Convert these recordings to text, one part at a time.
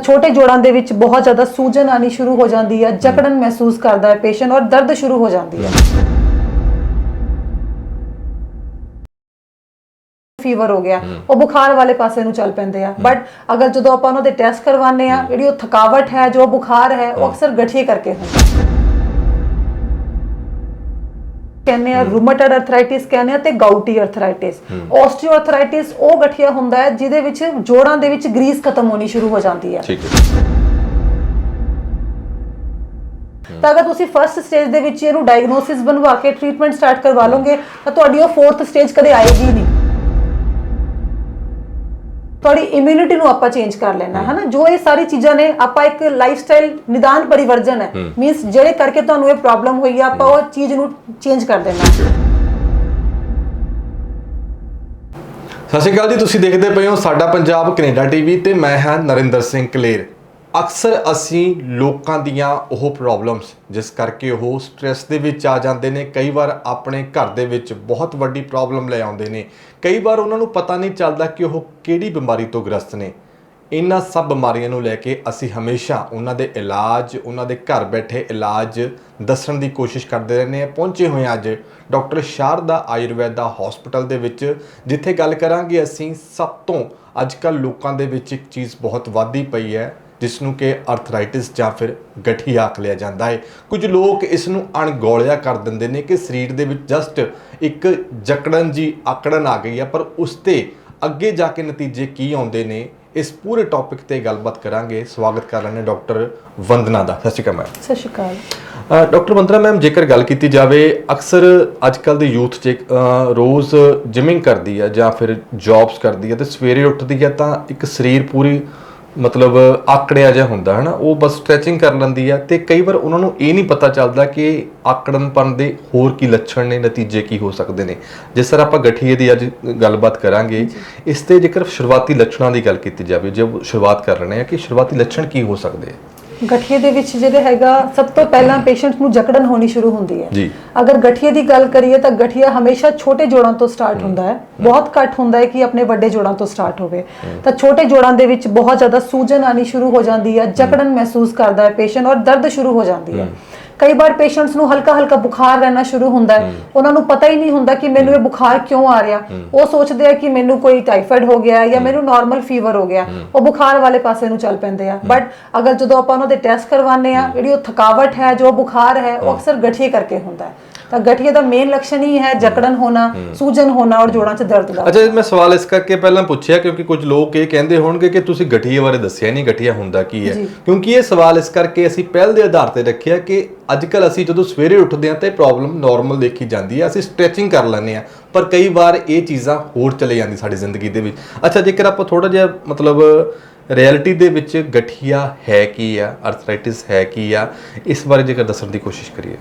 ਛੋਟੇ ਜੋੜਾਂ ਦੇ ਵਿੱਚ ਬਹੁਤ ਜ਼ਿਆਦਾ ਸੂਜਨ ਆਣੀ ਸ਼ੁਰੂ ਹੋ ਜਾਂਦੀ ਹੈ ਜਕੜਨ ਮਹਿਸੂਸ ਕਰਦਾ ਹੈ ਪੇਸ਼ੈਂਟ ਔਰ ਦਰਦ ਸ਼ੁਰੂ ਹੋ ਜਾਂਦੀ ਹੈ ਫੀਵਰ ਹੋ ਗਿਆ। ਉਹ ਬੁਖਾਰ ਵਾਲੇ ਪਾਸੇ ਨੂੰ ਚੱਲ ਪੈਂਦੇ ਆ। ਬਟ ਅਗਰ ਜਦੋਂ ਆਪਾਂ ਉਹਨਾਂ ਦੇ ਟੈਸਟ ਕਰਵਾਉਂਦੇ ਆ ਜਿਹੜੀ ਉਹ ਥਕਾਵਟ ਹੈ ਜੋ ਬੁਖਾਰ ਹੈ ਉਹ ਅਕਸਰ ਗਠੀਏ ਕਰਕੇ ਹੁੰਦਾ ਕਹਿੰਦੇ ਆ ਰੂਮੇਟਡ ਅਰਥਰਾਈਟਿਸ ਕਹਿੰਦੇ ਆ ਤੇ ਗਾਊਟੀ ਅਰਥਰਾਈਟਿਸ ਆਸਟੀਓਆਰਥਰਾਈਟਿਸ ਉਹ ਗਠੀਆ ਹੁੰਦਾ ਹੈ ਜਿਹਦੇ ਵਿੱਚ ਜੋੜਾਂ ਦੇ ਵਿੱਚ ਗਰੀਸ ਖਤਮ ਹੋਣੀ ਸ਼ੁਰੂ ਹੋ ਜਾਂਦੀ ਹੈ। ਠੀਕ ਹੈ। ਤਾਂ ਅਗਰ ਤੁਸੀਂ ਫਰਸਟ ਸਟੇਜ ਦੇ ਵਿੱਚ ਇਹਨੂੰ ਡਾਇਗਨੋਸਿਸ ਬਣਵਾ ਕੇ ਟ੍ਰੀਟਮੈਂਟ ਸਟਾਰਟ ਕਰਵਾ ਲਓਗੇ ਤਾਂ ਤੁਹਾਡੀ ਉਹ ਫੋਰਥ ਸਟੇਜ ਕਦੇ ਆਏਗੀ ਨਹੀਂ। ਤੁਹਾਡੀ ਇਮਿਊਨਿਟੀ ਨੂੰ ਆਪਾਂ ਚੇਂਜ ਕਰ ਲੈਣਾ ਹੈ। ਨਾ ਜੋ ਇਹ ਸਾਰੀ ਚੀਜ਼ਾਂ ਨੇ ਆਪਾਂ ਇੱਕ ਲਾਈਫਸਟਾਈਲ ਨਿਦਾਨ ਪਰਿਵਰਜਨ ਹੈ। ਮੀਨਸ ਜਿਹੜੇ ਕਰਕੇ ਤੁਹਾਨੂੰ ਇਹ ਪ੍ਰੋਬਲਮ ਹੋਈ ਆ ਆਪਾਂ ਉਹ ਚੀਜ਼ ਨੂੰ ਚੇਂਜ ਕਰ ਦੇਣਾ। ਸਤਿ ਸ਼੍ਰੀ ਅਕਾਲ ਜੀ ਤੁਸੀਂ ਦੇਖਦੇ ਪਏ ਹੋ ਸਾਡਾ ਪੰਜਾਬ ਕੈਨੇਡਾ ਟੀਵੀ ਤੇ ਮੈਂ ਹਾਂ ਨਰਿੰਦਰ ਸਿੰਘ ਕਲੇਰ। ਅਕਸਰ ਅਸੀਂ ਲੋਕਾਂ ਦੀਆਂ ਉਹ ਪ੍ਰੋਬਲਮਸ ਜਿਸ ਕਰਕੇ ਉਹ ਸਟ੍ਰੈਸ ਦੇ ਵਿੱਚ ਆ ਜਾਂਦੇ ਨੇ ਕਈ ਵਾਰ ਆਪਣੇ ਘਰ ਦੇ ਵਿੱਚ ਬਹੁਤ ਵੱਡੀ ਪ੍ਰੋਬਲਮ ਲੈ ਆਉਂਦੇ ਨੇ। ਕਈ ਵਾਰ ਉਹਨਾਂ ਨੂੰ ਪਤਾ ਨਹੀਂ ਚੱਲਦਾ ਕਿ ਉਹ ਕਿਹੜੀ ਬਿਮਾਰੀ ਤੋਂ ਗ੍ਰਸਤ ਨੇ। ਇਹਨਾਂ ਸਭ ਬਿਮਾਰੀਆਂ ਨੂੰ ਲੈ ਕੇ ਅਸੀਂ ਹਮੇਸ਼ਾ ਉਹਨਾਂ ਦੇ ਇਲਾਜ, ਉਹਨਾਂ ਦੇ ਘਰ ਬੈਠੇ ਇਲਾਜ ਦੱਸਣ ਦੀ ਕੋਸ਼ਿਸ਼ ਕਰਦੇ ਰਹਿੰਦੇ ਹਾਂ। ਪਹੁੰਚੇ ਹੋਏ ਹਾਂ ਅੱਜ ਡਾਕਟਰ ਸ਼ਾਰਦਾ ਆਯੁਰਵੈਦਾ ਹਸਪੀਟਲ ਦੇ ਵਿੱਚ, ਜਿੱਥੇ ਗੱਲ ਕਰਾਂਗੇ ਅਸੀਂ ਸਭ ਤੋਂ ਅੱਜਕੱਲ ਲੋਕਾਂ ਦੇ ਵਿੱਚ ਇੱਕ ਚੀਜ਼ ਬਹੁਤ ਵੱਧਦੀ ਪਈ ਹੈ ਜਿਸ ਨੂੰ ਕਿ ਅਰਥਰਾਈਟਿਸ ਜਾਂ ਫਿਰ ਗਠੀਆ ਆਖ ਲਿਆ ਜਾਂਦਾ ਹੈ। ਕੁਝ ਲੋਕ ਇਸ ਨੂੰ ਅਣਗੌਲਿਆ ਕਰ ਦਿੰਦੇ ਨੇ ਕਿ ਸਰੀਰ ਦੇ ਵਿੱਚ ਜਸਟ ਇੱਕ ਜਕੜਨ ਜੀ ਆਕੜਨ ਆ ਗਈ ਹੈ ਪਰ ਉਸ ਤੇ ਅੱਗੇ ਜਾ ਕੇ ਨਤੀਜੇ ਕੀ ਆਉਂਦੇ ਨੇ ਇਸ ਪੂਰੇ ਟੌਪਿਕ ਤੇ ਗੱਲਬਾਤ ਕਰਾਂਗੇ। ਸਵਾਗਤ ਕਰ ਲੈਣੇ ਡਾਕਟਰ ਵੰਦਨਾ ਦਾ। ਸਤਿ ਸ਼੍ਰੀ ਅਕਾਲ ਮੈਮ। ਸਤਿ ਸ਼੍ਰੀ ਅਕਾਲ। ਡਾਕਟਰ ਵੰਦਨਾ ਮੈਮ ਜੇਕਰ ਗੱਲ ਕੀਤੀ ਜਾਵੇ ਅਕਸਰ ਅੱਜਕੱਲ ਦੇ ਯੂਥ ਅ, ਰੋਜ਼ ਜਿਮਿੰਗ ਕਰਦੀ ਹੈ ਜਾਂ ਫਿਰ ਜੌਬਸ ਕਰਦੀ ਹੈ ਤੇ ਸਵੇਰੇ ਉੱਠਦੀ ਹੈ ਤਾਂ ਇੱਕ ਸਰੀਰ ਪੂਰੀ ਮਤਲਬ ਆਕੜਿਆ ਜਿਹਾ ਹੁੰਦਾ ਹੈ ਨਾ ਉਹ ਬਸ ਸਟ੍ਰੈਚਿੰਗ ਕਰ ਲੈਂਦੀ ਹੈ ਤੇ ਕਈ ਵਾਰ ਉਹਨਾਂ ਨੂੰ ਇਹ ਨਹੀਂ ਪਤਾ ਚੱਲਦਾ ਕਿ ਆਕੜਨਪਨ ਦੇ ਹੋਰ ਕੀ ਲੱਛਣ ਨੇ ਨਤੀਜੇ ਕੀ ਹੋ ਸਕਦੇ ਨੇ। ਜਿਸ ਤਰ੍ਹਾਂ ਆਪਾਂ ਗਠੀਏ ਦੀ ਅੱਜ ਗੱਲਬਾਤ ਕਰਾਂਗੇ ਇਸ ਤੇ ਜੇਕਰ ਸ਼ੁਰੂਆਤੀ ਲੱਛਣਾਂ ਦੀ ਗੱਲ ਕੀਤੀ ਜਾਵੇ ਜੇ ਸ਼ੁਰੂਆਤ ਕਰ ਰਹੇ ਹਾਂ ਕਿ ਸ਼ੁਰੂਆਤੀ ਲੱਛਣ ਕੀ ਹੋ ਸਕਦੇ ਆ? ਗਠੀਏ ਦੇ ਵਿੱਚ ਜਿਹੜੇ ਹੈਗਾ ਸਭ ਤੋਂ ਪਹਿਲਾਂ ਪੇਸ਼ੈਂਟ ਨੂੰ ਜਕੜਨ ਹੋਣੀ ਸ਼ੁਰੂ ਹੁੰਦੀ ਹੈ। ਜੀ। ਅਗਰ ਗਠੀਏ ਦੀ ਗੱਲ ਕਰੀਏ ਤਾਂ ਗਠੀਆ ਹਮੇਸ਼ਾ ਛੋਟੇ ਜੋੜਾਂ ਤੋਂ ਸਟਾਰਟ ਹੁੰਦਾ ਹੈ। ਬਹੁਤ ਘੱਟ ਹੁੰਦਾ ਹੈ ਕਿ ਆਪਣੇ ਵੱਡੇ ਜੋੜਾਂ ਤੋਂ ਸਟਾਰਟ ਹੋਵੇ। ਤਾਂ ਛੋਟੇ ਜੋੜਾਂ ਦੇ ਵਿੱਚ ਬਹੁਤ ਜ਼ਿਆਦਾ ਸੂਜਨ ਆਣੀ ਸ਼ੁਰੂ ਹੋ ਜਾਂਦੀ ਹੈ ਜਕੜਨ ਮਹਿਸੂਸ ਕਰਦਾ ਹੈ ਪੇਸ਼ੈਂਟ ਔਰ ਦਰਦ ਸ਼ੁਰੂ ਹੋ ਜਾਂਦੀ ਹੈ। ਕਈ ਵਾਰ ਪੇਸ਼ੈਂਟਸ ਨੂੰ ਹਲਕਾ ਹਲਕਾ ਬੁਖਾਰ ਰਹਿਣਾ ਸ਼ੁਰੂ ਹੁੰਦਾ ਹੈ। ਉਹਨਾਂ ਨੂੰ ਪਤਾ ਹੀ ਨਹੀਂ ਹੁੰਦਾ ਕਿ ਮੈਨੂੰ ਇਹ ਬੁਖਾਰ ਕਿਉਂ ਆ ਰਿਹਾ। ਉਹ ਸੋਚਦੇ ਆ ਕਿ ਮੈਨੂੰ ਕੋਈ ਟਾਈਫਾਇਡ ਹੋ ਗਿਆ ਜਾਂ ਮੈਨੂੰ ਨਾਰਮਲ ਫੀਵਰ ਹੋ ਗਿਆ। ਉਹ ਬੁਖਾਰ ਵਾਲੇ ਪਾਸੇ ਨੂੰ ਚੱਲ ਪੈਂਦੇ ਆ। ਬਟ ਅਗਰ ਜਦੋਂ ਆਪਾਂ ਉਹਨਾਂ ਦੇ ਟੈਸਟ ਕਰਵਾਉਂਦੇ ਆ ਜਿਹੜੀ ਉਹ ਥਕਾਵਟ ਹੈ ਜੋ ਬੁਖਾਰ ਹੈ ਉਹ ਅਕਸਰ ਗਠੀਏ ਕਰਕੇ ਹੁੰਦਾ ਹੈ। ਤਾਂ ਗਠੀਏ ਦਾ ਮੇਨ ਲੱਛਣ ਹੀ ਹੈ ਜਕੜਨ ਹੋਣਾ ਸੂਜਨ ਹੋਣਾ ਔਰ ਜੋੜਾਂ 'ਚ ਦਰਦ ਦਾ ਅੱਛਾ ਮੈਂ ਸਵਾਲ ਇਸ ਕਰਕੇ ਪਹਿਲਾਂ ਪੁੱਛਿਆ ਕਿਉਂਕਿ ਕੁਝ ਲੋਕ ਇਹ ਕਹਿੰਦੇ ਹੋਣਗੇ ਕਿ ਤੁਸੀਂ ਗਠੀਏ ਬਾਰੇ ਦੱਸਿਆ ਨਹੀਂ ਗਠੀਆ ਹੁੰਦਾ ਕੀ ਹੈ। ਕਿਉਂਕਿ ਇਹ ਸਵਾਲ ਇਸ ਕਰਕੇ ਅਸੀਂ ਪਹਿਲ ਦੇ ਆਧਾਰ ਤੇ ਰੱਖਿਆ ਕਿ ਅੱਜਕੱਲ ਅਸੀਂ ਜਦੋਂ ਸਵੇਰੇ ਉੱਠਦੇ ਹਾਂ ਤਾਂ ਇਹ ਪ੍ਰੋਬਲਮ ਨਾਰਮਲ ਦੇਖੀ ਜਾਂਦੀ ਹੈ ਅਸੀਂ ਸਟ੍ਰੈਚਿੰਗ ਕਰ ਲੈਂਦੇ ਹਾਂ ਪਰ ਕਈ ਵਾਰ ਇਹ ਚੀਜ਼ਾਂ ਹੋਰ ਚਲੇ ਜਾਂਦੀ ਸਾਡੀ ਜ਼ਿੰਦਗੀ ਦੇ ਵਿੱਚ। ਅੱਛਾ ਜੇਕਰ ਆਪਾਂ ਥੋੜਾ ਜਿਹਾ ਮਤਲਬ ਰਿਐਲਿਟੀ ਦੇ ਵਿੱਚ ਗਠੀਆ ਹੈ ਕੀ ਆ? ਅਰਥਰਾਈਟਿਸ ਹੈ ਕੀ ਆ? ਇਸ ਬਾਰੇ ਜੇਕਰ ਦੱਸਣ ਦੀ ਕੋਸ਼ਿਸ਼ ਕਰੀਏ।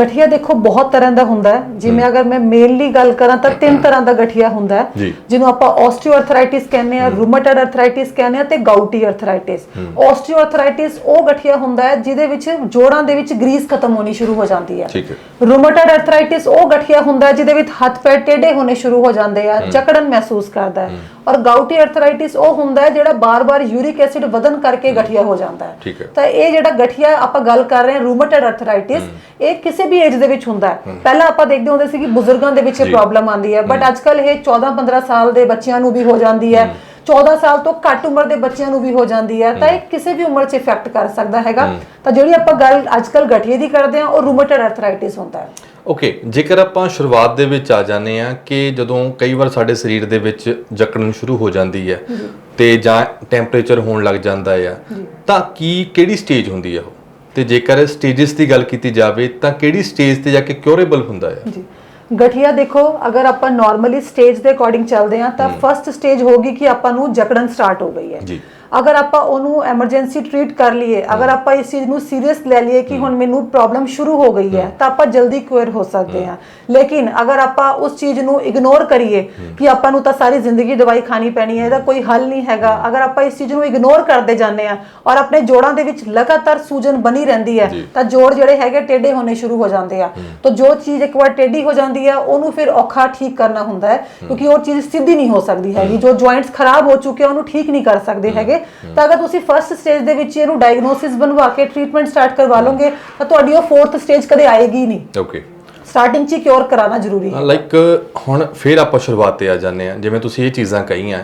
ਗਠੀਆ ਦੇਖੋ ਬਹੁਤ ਤਰ੍ਹਾਂ ਦਾ ਹੁੰਦਾ ਹੈ। ਜਿਵੇਂ ਅਗਰ ਮੈਂ ਮੇਨਲੀ ਗੱਲ ਕਰਾਂ ਤਾਂ ਤਿੰਨ ਤਰ੍ਹਾਂ ਦਾ ਗਠੀਆ ਹੁੰਦਾ ਹੈ। ਜਿਹਨੂੰ ਆਪਾਂ ਆਸਟੀਓਆਰਥਰਾਈਟਿਸ ਕਹਿੰਦੇ ਆ ਰੂਮੇਟਡ ਅਰਥਰਾਈਟਿਸ ਕਹਿੰਦੇ ਆ ਤੇ ਗਾਊਟੀ ਅਰਥਰਾਈਟਿਸ ਆਸਟੀਓਆਰਥਰਾਈਟਿਸ ਉਹ ਗਠੀਆ ਹੁੰਦਾ ਹੈ ਜਿਹਦੇ ਵਿੱਚ ਜੋੜਾਂ ਦੇ ਵਿੱਚ ਗਰੀਸ ਖਤਮ ਹੋਣੀ ਸ਼ੁਰੂ ਹੋ ਜਾਂਦੀ ਹੈ। ਰੂਮੇਟਡ ਅਰਥਰਾਈਟਿਸ ਉਹ ਗਠੀਆ ਹੁੰਦਾ ਹੈ ਜਿਹਦੇ ਵਿੱਚ ਹੱਥ ਪੈਰ ਟੇਢੇ ਹੋਣੇ ਸ਼ੁਰੂ ਹੋ ਜਾਂਦੇ ਆ ਜਕੜਨ ਮਹਿਸੂਸ ਕਰਦਾ ਹੈ। ਔਰ ਗਾਊਟੀ ਅਰਥਰਾਈਟਿਸ ਉਹ ਹੁੰਦਾ ਹੈ ਜਿਹੜਾ ਬਾਰ-ਬਾਰ ਯੂਰਿਕ ਐਸਿਡ ਵਧਨ ਕਰਕੇ ਗਠੀਆ ਹੋ ਜਾਂਦਾ ਹੈ। ਤਾਂ ਇਹ ਜਿਹੜਾ ਗਠੀਆ ਆਪਾਂ ਗੱਲ ਕਰ ਰਹੇ ਹਾਂ ਰੂਮੇਟਡ ਅਰਥਰਾਈਟਿਸ ਇਹ ਕਿਸੇ ਵੀ ਏਜ ਦੇ ਵਿੱਚ ਹੁੰਦਾ ਹੈ। ਪਹਿਲਾਂ ਆਪਾਂ ਦੇਖਦੇ ਹੁੰਦੇ ਸੀ ਕਿ ਬਜ਼ੁਰਗਾਂ ਦੇ ਵਿੱਚ ਇਹ ਪ੍ਰੋਬਲਮ ਆਉਂਦੀ ਹੈ ਬਟ ਅੱਜਕੱਲ ਇਹ 14-15 ਸਾਲ ਦੇ ਬੱਚਿਆਂ ਨੂੰ ਵੀ ਹੋ ਜਾਂਦੀ ਹੈ। 14 ਸਾਲ ਤੋਂ ਘੱਟ ਉਮਰ ਦੇ ਬੱਚਿਆਂ ਨੂੰ ਵੀ ਹੋ ਜਾਂਦੀ ਹੈ। ਤਾਂ ਇਹ ਕਿਸੇ ਵੀ ਉਮਰ 'ਚ ਇਫੈਕਟ ਕਰ ਸਕਦਾ ਹੈਗਾ। ਤਾਂ ਜਿਹੜੀ ਆਪਾਂ ਗੱਲ ਅੱਜਕੱਲ ਗਠੀਏ ਦੀ ਕਰਦੇ ਹਾਂ ਉਹ ਰੂਮੇਟਡ ਅਰਥਰਾਈਟਿਸ ਹੁੰਦਾ ਹੈ। ਓਕੇ ਜੇਕਰ ਆਪਾਂ ਸ਼ੁਰੂਆਤ ਦੇ ਵਿੱਚ ਆ ਜਾਂਦੇ ਆ ਕਿ ਜਦੋਂ ਕਈ ਵਾਰ ਸਾਡੇ ਸਰੀਰ ਦੇ ਵਿੱਚ ਜਕੜਨ ਸ਼ੁਰੂ ਹੋ ਜਾਂਦੀ ਹੈ ਤੇ ਜਾਂ ਟੈਂਪਰੇਚਰ ਹੋਣ ਲੱਗ ਜਾਂਦਾ ਆ ਤਾਂ ਕੀ ਕਿਹੜੀ ਸਟੇਜ ਹੁੰਦੀ ਆ ਉਹ? ਤੇ ਜੇਕਰ ਸਟੇजेस ਦੀ ਗੱਲ ਕੀਤੀ ਜਾਵੇ ਤਾਂ ਕਿਹੜੀ ਸਟੇਜ ਤੇ ਜਾ ਕੇ ਕਿਉਰੇਬਲ ਹੁੰਦਾ ਆ ਜੀ। ਗਠੀਆ ਦੇਖੋ ਅਗਰ ਆਪਾਂ ਨਾਰਮਲੀ ਸਟੇਜ ਦੇ ਅਕੋਰਡਿੰਗ ਚੱਲਦੇ ਹਾਂ ਤਾਂ ਫਰਸਟ ਸਟੇਜ ਹੋਗੀ ਕਿ ਆਪਾਂ ਨੂੰ ਜਕੜਨ ਸਟਾਰਟ ਹੋ ਗਈ ਹੈ। ਜੀ। ਅਗਰ ਆਪਾਂ ਉਹਨੂੰ ਐਮਰਜੈਂਸੀ ਟ੍ਰੀਟ ਕਰ ਲਈਏ ਅਗਰ ਆਪਾਂ ਇਸ ਚੀਜ਼ ਨੂੰ ਸੀਰੀਅਸ ਲੈ ਲਈਏ ਕਿ ਹੁਣ ਮੈਨੂੰ ਪ੍ਰੋਬਲਮ ਸ਼ੁਰੂ ਹੋ ਗਈ ਹੈ ਤਾਂ ਆਪਾਂ ਜਲਦੀ ਕਿਉਰ ਹੋ ਸਕਦੇ ਹਾਂ। ਲੇਕਿਨ ਅਗਰ ਆਪਾਂ ਉਸ ਚੀਜ਼ ਨੂੰ ਇਗਨੋਰ ਕਰੀਏ ਕਿ ਆਪਾਂ ਨੂੰ ਤਾਂ ਸਾਰੀ ਜ਼ਿੰਦਗੀ ਦਵਾਈ ਖਾਣੀ ਪੈਣੀ ਹੈ ਇਹਦਾ ਕੋਈ ਹੱਲ ਨਹੀਂ ਹੈਗਾ। ਅਗਰ ਆਪਾਂ ਇਸ ਚੀਜ਼ ਨੂੰ ਇਗਨੋਰ ਕਰਦੇ ਜਾਂਦੇ ਆ ਔਰ ਆਪਣੇ ਜੋੜਾਂ ਦੇ ਵਿੱਚ ਲਗਾਤਾਰ ਸੂਜਨ ਬਣੀ ਰਹਿੰਦੀ ਹੈ ਤਾਂ ਜੋੜ ਜਿਹੜੇ ਹੈਗੇ ਟੇਢੇ ਹੋਣੇ ਸ਼ੁਰੂ ਹੋ ਜਾਂਦੇ ਆ। ਤਾਂ ਜੋ ਚੀਜ਼ ਇੱਕ ਵਾਰ ਟੇਢੀ ਹੋ ਜਾਂਦੀ ਹੈ ਉਹਨੂੰ ਫਿਰ ਔਖਾ ਠੀਕ ਕਰਨਾ ਹੁੰਦਾ ਹੈ ਕਿਉਂਕਿ ਉਹ ਚੀਜ਼ ਸਿੱਧੀ ਨਹੀਂ ਹੋ ਸਕਦੀ ਹੈਗੀ। ਜੋ ਜੁਆਇੰਟਸ ਖਰਾਬ ਹੋ ਚੁੱਕੇ ਆ ਉਹਨੂੰ ਠੀਕ ਨਹੀਂ ਕਰ ਸਕਦੇ ਹੈਗੇ। ਜਾਓਗੇ ਤਾਂ ਅਗਰ ਤੁਸੀਂ ਫਰਸਟ ਸਟੇਜ ਦੇ ਵਿੱਚ ਇਹਨੂੰ ਡਾਇਗਨੋਸਿਸ ਬਣਵਾ ਕੇ ਟ੍ਰੀਟਮੈਂਟ ਸਟਾਰਟ ਕਰਵਾ ਲਓਗੇ ਤਾਂ ਤੁਹਾਡੀ ਉਹ ਫੋਰਥ ਸਟੇਜ ਕਦੇ ਆਏਗੀ ਨਹੀਂ। ਓਕੇ ਸਟਾਰਟਿੰਗ 'ਚ ਕਿਉਰ ਕਰਾਉਣਾ ਜ਼ਰੂਰੀ ਹੈ। ਲਾਈਕ ਹੁਣ ਫੇਰ ਆਪਾਂ ਸ਼ੁਰੂਆਤ ਤੇ ਆ ਜਾਂਦੇ ਆ ਜਿਵੇਂ ਤੁਸੀਂ ਇਹ ਚੀਜ਼ਾਂ ਕਹੀਆਂ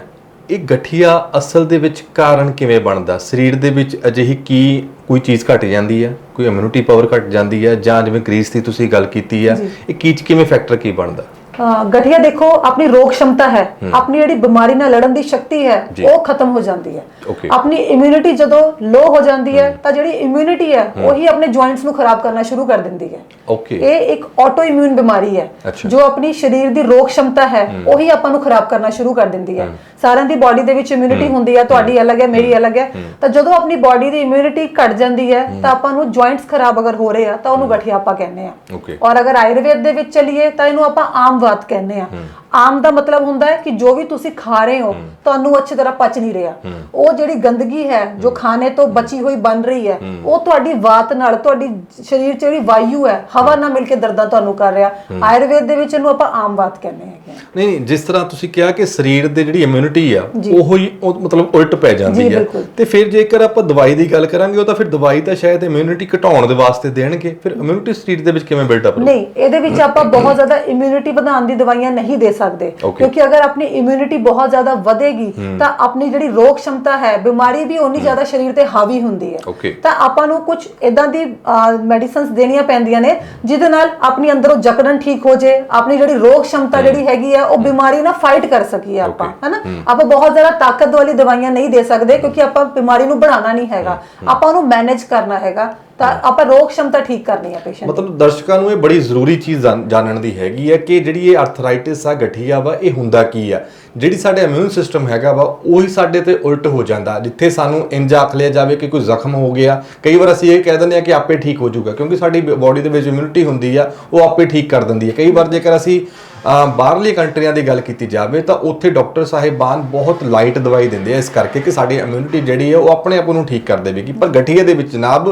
ਇਹ ਗਠੀਆ ਅਸਲ ਦੇ ਵਿੱਚ ਕਾਰਨ ਕਿਵੇਂ ਬਣਦਾ? ਸਰੀਰ ਦੇ ਵਿੱਚ ਅਜਿਹੀ ਕੀ ਕੋਈ ਚੀਜ਼ ਘਟ ਜਾਂਦੀ ਹੈ? ਕੋਈ ਇਮਿਊਨਿਟੀ ਪਾਵਰ ਘਟ ਜਾਂਦੀ ਹੈ? ਜਾਂ ਜਿਵੇਂ ਗ੍ਰੀਸ ਦੀ ਤੁਸੀਂ ਗੱਲ ਕੀਤੀ ਹੈ ਇਹ ਕੀ ਕਿਵੇਂ ਫੈਕਟਰ ਕੀ ਬਣਦਾ? ਗਠੀਆ ਦੇਖੋ ਆਪਣੀ ਰੋਗ ਸ਼ਮਤਾ ਹੈ ਆਪਣੀ ਜਿਹੜੀ ਬਿਮਾਰੀ ਨਾਲ ਲੜਨ ਦੀ ਸ਼ਕਤੀ ਹੈ ਉਹ ਖਤਮ ਹੋ ਜਾਂਦੀ ਹੈ। ਆਪਣੀ ਇਮਿਊਨਿਟੀ ਜਦੋਂ ਲੋ ਹੋ ਜਾਂਦੀ ਹੈ ਤਾਂ ਜਿਹੜੀ ਇਮਿਊਨਿਟੀ ਹੈ ਉਹੀ ਆਪਣੇ ਜੁਆਇੰਟਸ ਨੂੰ ਖਰਾਬ ਕਰਨਾ ਸ਼ੁਰੂ ਕਰ ਦਿੰਦੀ ਹੈ। ਇਹ ਇੱਕ ਆਟੋ ਇਮਿਊਨ ਬਿਮਾਰੀ ਹੈ ਜੋ ਆਪਣੀ ਸਰੀਰ ਦੀ ਰੋਗ ਸ਼ਮਤਾ ਹੈ ਉਹੀ ਆਪਾਂ ਨੂੰ ਖਰਾਬ ਕਰਨਾ ਸ਼ੁਰੂ ਕਰ ਦਿੰਦੀ ਹੈ। ਸਾਰਿਆਂ ਦੀ ਬਾਡੀ ਦੇ ਵਿੱਚ ਇਮਿਊਨਿਟੀ ਹੁੰਦੀ ਹੈ ਤੁਹਾਡੀ ਅਲੱਗ ਹੈ ਮੇਰੀ ਅਲੱਗ ਹੈ। ਤਾਂ ਜਦੋਂ ਆਪਣੀ ਬਾਡੀ ਦੀ ਇਮਿਊਨਿਟੀ ਘਟ ਜਾਂਦੀ ਹੈ ਤਾਂ ਆਪਾਂ ਨੂੰ ਜੁਆਇੰਟਸ ਖਰਾਬ ਅਗਰ ਹੋ ਰਹੇ ਆ ਤਾਂ ਉਹਨੂੰ ਗਠੀਆ ਆਪਾਂ ਕਹਿੰਦੇ ਆ ਔਰ ਅਗਰ ਆਯੁਰਵੇਦ ਦੇ ਵਿੱਚ ਚਲੀਏ ਤਾਂ ਇਹਨੂੰ ਆਪਾਂ ਆਮ ਵਾਤ ਕਹਿੰਦੇ ਆ। ਆਮ ਦਾ ਮਤਲਬ ਹੁੰਦਾ ਹੈ ਕਿ ਜੋ ਵੀ ਤੁਸੀਂ ਖਾ ਰਹੇ ਹੋ ਤੁਹਾਨੂੰ ਅੱਛੀ ਤਰ੍ਹਾਂ ਪਚ ਨਹੀਂ ਰਿਹਾ। ਉਹ ਜਿਹੜੀ ਗੰਦਗੀ ਹੈ ਜੋ ਖਾਣੇ ਤੋਂ ਬਚੀ ਹੋਈ ਬਣ ਰਹੀ ਹੈ ਉਹ ਤੁਹਾਡੀ ਵਾਤ ਨਾਲ ਤੁਹਾਡੀ ਸਰੀਰ 'ਚ ਜਿਹੜੀ ਵਾਯੂ ਹੈ ਹਵਾ ਨਾਲ ਮਿਲ ਕੇ ਦਰਦਾਂ ਤੁਹਾਨੂੰ ਕਰ ਰਿਹਾ। ਆਯੁਰਵੇਦ ਦੇ ਵਿੱਚ ਇਹਨੂੰ ਆਪਾਂ ਆਮ ਵਾਤ ਕਹਿੰਦੇ ਹੈਗੇ। ਨਹੀਂ ਨਹੀਂ ਜਿਸ ਤਰ੍ਹਾਂ ਤੁਸੀਂ ਕਿਹਾ ਕਿ ਸਰੀਰ ਦੇ ਜਿਹੜੀ ਇਮਿਊਨਿਟੀ ਆ। ਉਹੋ ਹੀ ਮਤਲਬ ਉਲਟ ਪੈ ਜਾਂਦੀ ਹੈ। ਤੇ ਫਿਰ ਜੇਕਰ ਆਪਾਂ ਦਵਾਈ ਦੀ ਗੱਲ ਕਰਾਂਗੇ ਉਹ ਤਾਂ ਫਿਰ ਦਵਾਈ ਤਾਂ ਸ਼ਾਇਦ ਇਮਿਊਨਿਟੀ ਘਟਾਉਣ ਦੇ ਵਾਸਤੇ ਦੇਣਗੇ। ਫਿਰ ਇਮਿਊਨਿਟੀ ਸਰੀਰ ਦੇ ਵਿੱਚ ਕਿਵੇਂ ਬਿਲਡ ਅਪ ਨਹੀਂ ਇਹਦੇ ਵਿੱਚ ਆਪਾਂ ਬਹੁਤ ਜ਼ਿਆਦਾ ਇਮਿਊਨਿਟੀ ਵਧਾਉਣ ਦੀ ਦਵਾਈਆਂ ਨਹੀਂ ਦੇ ਸਕਦੇ। ਕਿਉਂਕਿ ਅਗਰ ਆਪਣੀ ਇਮਿਊਨਿਟੀ ਬਹੁਤ ਜ਼ਿਆਦਾ ਵਧੇਗੀ ਤਾਂ ਆਪਣੀ ਜਿਹੜੀ ਰੋਗ ਸ਼ਮਤਾ ਹੈ ਬਿਮਾਰੀ ਵੀ ਉਨੀ ਜ਼ਿਆਦਾ ਸਰੀਰ ਤੇ ਹਾਵੀ ਹੁੰਦੀ ਹੈ। ਤਾਂ ਆਪਾਂ ਨੂੰ ਕੁਝ ਇਦਾਂ ਦੀ ਮੈਡੀਸਿਨਸ ਦੇਣੀਆਂ ਪੈਂਦੀਆਂ ਨੇ ਜਿਹਦੇ ਨਾਲ ਆਪਣੀ ਅੰਦਰੋਂ ਜਕੜਨ ਠੀਕ ਹੋ ਜੇ ਆਪਣੀ ਜਿਹੜੀ ਰੋਗ ਸ਼ਮਤਾ ਜਿਹੜੀ ਹੈਗੀ ਹੈ ਉਹ ਬਿਮਾਰੀ ਨਾਲ ਫਾਈਟ ਕਰ ਸਕੀਏ ਆਪਾਂ ਹਨਾ? ਆਪਾਂ ਬਹੁਤ ਜ਼ਿਆਦਾ ਤਾਕਤ ਵਾਲੀ ਦਵਾਈਆਂ ਨਹੀਂ ਦੇ ਸਕਦੇ ਕਿਉਂਕਿ ਆਪਾਂ ਬਿਮਾਰੀ ਨੂੰ ਬਣਾਉਣਾ ਨਹੀਂ ਹੈਗਾ। ਆਪਾਂ ਉਹਨੂੰ ਮੈਨੇਜ ਕਰਨਾ ਹੈਗਾ। ਤਾਂ ਆਪਾਂ ਰੋਗ ਸ਼ਮਤਾ ਠੀਕ ਕਰਨੀ ਹੈ ਪੇਸ਼ੈਂਟ ਮਤਲਬ ਦਰਸ਼ਕਾਂ ਨੂੰ ਇਹ ਬੜੀ ਜ਼ਰੂਰੀ ਚੀਜ਼ ਜਾਣ- ਜਾਣਨ ਦੀ ਹੈਗੀ ਹੈ ਕਿ ਜਿਹੜੀ ਇਹ ਆਰਥਰਾਈਟਿਸ ਆ ਗਠੀਆ ਵਾ ਇਹ ਹੁੰਦਾ ਕੀ ਆ? ਜਿਹੜੀ ਸਾਡੇ ਇਮਿਊਨ ਸਿਸਟਮ ਹੈਗਾ ਵਾ ਉਹੀ ਸਾਡੇ ਤੇ ਉਲਟ ਹੋ ਜਾਂਦਾ। ਜਿੱਥੇ ਸਾਨੂੰ ਇੰਜ ਆਖ ਲਿਆ ਜਾਵੇ ਕਿ ਕੋਈ ਜ਼ਖਮ ਹੋ ਗਿਆ ਕਈ ਵਾਰ ਅਸੀਂ ਇਹ ਕਹਿ ਦਿੰਦੇ ਆ ਕਿ ਆਪੇ ਠੀਕ ਹੋ ਜਾਊਗਾ ਕਿਉਂਕਿ ਸਾਡੀ ਬਾਡੀ ਦੇ ਵਿੱਚ ਇਮਿਊਨਿਟੀ ਹੁੰਦੀ ਆ ਉਹ ਆਪੇ ਠੀਕ ਕਰ ਦਿੰਦੀ ਹੈ ਕਈ ਵਾਰ ਜੇਕਰ ਅਸੀਂ ਅਹ, ਬਾਹਰਲੀ ਕੰਟਰੀਆਂ ਦੀ ਗੱਲ ਕੀਤੀ ਜਾਵੇ ਤਾਂ ਉੱਥੇ ਡਾਕਟਰ ਸਾਹਿਬਾਨ ਬਹੁਤ ਲਾਈਟ ਦਵਾਈ ਦਿੰਦੇ ਆ ਇਸ ਕਰਕੇ ਕਿ ਸਾਡੀ ਇਮਿਊਨਿਟੀ ਜਿਹੜੀ ਹੈ ਉਹ ਆਪਣੇ ਆਪ ਨੂੰ ਠੀਕ ਕਰ ਦੇਵੇਗੀ। ਪਰ ਗਠੀਏ ਦੇ ਵਿੱਚ ਜਨਾਬ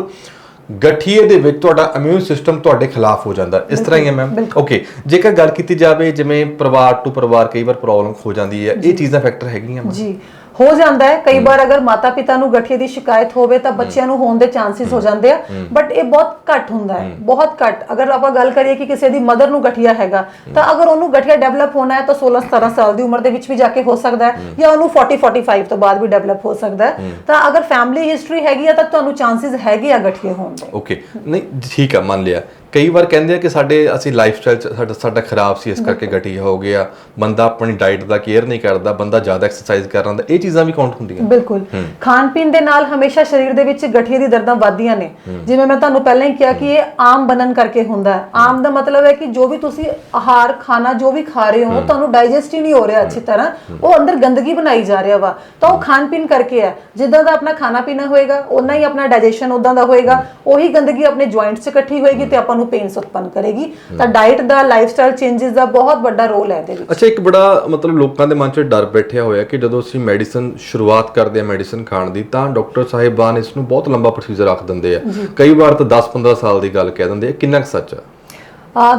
ਗਠੀਏ ਦੇ ਵਿੱਚ ਤੁਹਾਡਾ ਇਮਿਊਨ ਸਿਸਟਮ ਤੁਹਾਡੇ ਖਿਲਾਫ ਹੋ ਜਾਂਦਾ। ਇਸ ਤਰ੍ਹਾਂ ਹੀ ਹੈ ਮੈਮ ਓਕੇ ਜੇਕਰ ਗੱਲ ਕੀਤੀ ਜਾਵੇ ਜਿਵੇਂ ਪਰਿਵਾਰ ਟੂ ਪਰਿਵਾਰ ਕਈ ਵਾਰ ਪ੍ਰੋਬਲਮ ਹੋ ਜਾਂਦੀ ਹੈ। ਇਹ ਚੀਜ਼ਾਂ ਫੈਕਟਰ ਹੈਗੀਆਂ? ਜੀ। ਹੋ ਜਾਂਦਾ ਹੈ। ਕਈ ਵਾਰ ਅਗਰ ਮਾਤਾ ਪਿਤਾ ਨੂੰ ਗਠੀਏ ਦੀ ਸ਼ਿਕਾਇਤ ਹੋਵੇ ਤਾਂ ਬੱਚਿਆਂ ਨੂੰ ਹੋਣ ਦੇ ਚਾਂਸਸ ਹੋ ਜਾਂਦੇ ਆ। ਬਟ ਇਹ ਬਹੁਤ ਘੱਟ ਹੁੰਦਾ ਹੈ। ਬਹੁਤ ਘੱਟ। ਅਗਰ ਆਪਾਂ ਗੱਲ ਕਰੀਏ ਕਿ ਕਿਸੇ ਦੀ ਮਦਰ ਨੂੰ ਗਠੀਆ ਹੈਗਾ ਤਾਂ ਅਗਰ ਉਹਨੂੰ ਗਠੀਆ ਡਿਵੈਲਪ ਹੋਣਾ ਹੈ ਤਾਂ 16 17 ਸਾਲ ਦੀ ਉਮਰ ਦੇ ਵਿੱਚ ਵੀ ਜਾ ਕੇ ਹੋ ਸਕਦਾ ਹੈ ਜਾਂ ਉਹਨੂੰ 40 45 ਤੋਂ ਬਾਅਦ ਵੀ ਡਿਵੈਲਪ ਹੋ ਸਕਦਾ ਹੈ। ਤਾਂ ਅਗਰ ਫੈਮਿਲੀ ਹਿਸਟਰੀ ਹੈਗੀ ਆ ਤਾਂ ਤੁਹਾਨੂੰ ਚਾਂਸਸ ਹੈਗੇ ਆ ਗਠੀਏ ਹੋਣ ਦੇ। ਓਕੇ ਨਹੀਂ ਠੀਕ ਆ ਮੰਨ ਲਿਆ। ਕਈ ਵਾਰ ਕਹਿੰਦੇ ਆ ਕਿ ਸਾਡੇ ਅਸੀਂ ਲਾਈਫ ਸਟਾਈਲ ਸਾਡਾ ਸਾਡਾ ਖਰਾਬ ਸੀ ਇਸ ਕਰਕੇ ਗਠੀਆ ਹੋ ਗਿਆ। ਬੰਦਾ ਆਪਣੀ ਡਾਈਟ ਦਾ ਕੇਅਰ ਨਹੀਂ ਕਰਦਾ ਬੰਦਾ ਜ਼ਿਆਦਾ ਐਕਸਰਸਾਈਜ਼ ਕਰ ਰਿਹਾ ਹੁੰਦਾ ਇਹ ਚੀਜ਼ਾਂ ਵੀ ਕਾਊਂਟ ਹੁੰਦੀਆਂ। ਬਿਲਕੁਲ। ਖਾਣ ਪੀਣ ਦੇ ਨਾਲ ਹਮੇਸ਼ਾ ਸਰੀਰ ਦੇ ਵਿੱਚ ਗਠੀਏ ਦੀ ਦਰਦਾਂ ਵੱਧਦੀਆਂ ਨੇ। ਜਿਵੇਂ ਮੈਂ ਤੁਹਾਨੂੰ ਪਹਿਲਾਂ ਹੀ ਕਿਹਾ ਕਿ ਇਹ ਆਮ ਬਣਨ ਕਰਕੇ ਹੁੰਦਾ ਹੈ। ਆਮ ਦਾ ਮਤਲਬ ਹੈ ਕਿ ਜੋ ਵੀ ਤੁਸੀਂ ਆਹਾਰ ਖਾਣਾ ਜੋ ਵੀ ਖਾ ਰਹੇ ਹੋ ਤੁਹਾਨੂੰ ਡਾਈਜੈਸਟ ਹੀ ਨਹੀਂ ਹੋ ਰਿਹਾ ਅੱਛੀ ਤਰ੍ਹਾਂ। ਉਹ ਅੰਦਰ ਗੰਦਗੀ ਬਣਾਈ ਜਾ ਰਿਹਾ ਵਾ। ਤਾਂ ਉਹ ਖਾਣ ਪੀਣ ਕਰਕੇ ਹੈ। ਜਿੱਦਾਂ ਦਾ ਆਪਣਾ ਖਾਣਾ ਪੀਣਾ ਹੋਏਗਾ ਉਨਾ ਹੀ ਆਪਣਾ ਡਾਈਜੈਸ਼ਨ ਉਦਾਂ ਦਾ ਹੋਏਗਾ। ਉਹੀ ਗੰਦਗੀ ਆਪਣੇ ਜੁਆਇੰਟਸ 'ਚ ਇਕੱਠੀ ਹੋਏਗੀ ਤੇ ਆਪਾਂ ਨੂੰ ਪੇਨਸ ਉਤਪੰਨ ਕਰੇਗੀ। ਤਾਂ ਡਾਈਟ ਦਾ ਲਾਈਫਸਟਾਈਲ ਚੇਂਜਸ ਦਾ ਬਹੁਤ ਵੱਡਾ ਰੋਲ ਹੈ ਇਹਦੇ ਵਿੱਚ। ਅੱਛਾ ਇੱਕ ਬੜਾ ਮਤਲਬ ਲੋਕਾਂ ਦੇ ਮਨ 'ਚ ਡਰ ਬੈਠਿਆ ਹੋਇਆ ਕਿ ਜਦੋਂ ਅਸੀਂ ਮੈਡੀਸਨ ਸ਼ੁਰੂਆਤ ਕਰਦੇ ਆ ਮੈਡੀਸਨ ਖਾਣ ਦੀ ਤਾਂ ਡਾਕਟਰ ਸਾਹਿਬਾਨ ਇਸ ਨੂੰ ਬਹੁਤ ਲੰਬਾ ਪ੍ਰੋਸੀਜਰ ਰੱਖ ਦਿੰਦੇ ਆ। ਕਈ ਵਾਰ ਤਾਂ 10-15 ਸਾਲ ਦੀ ਗੱਲ ਕਹਿ ਦਿੰਦੇ ਆ ਕਿੰਨਾ ਕੁ ਸੱਚ ਆ?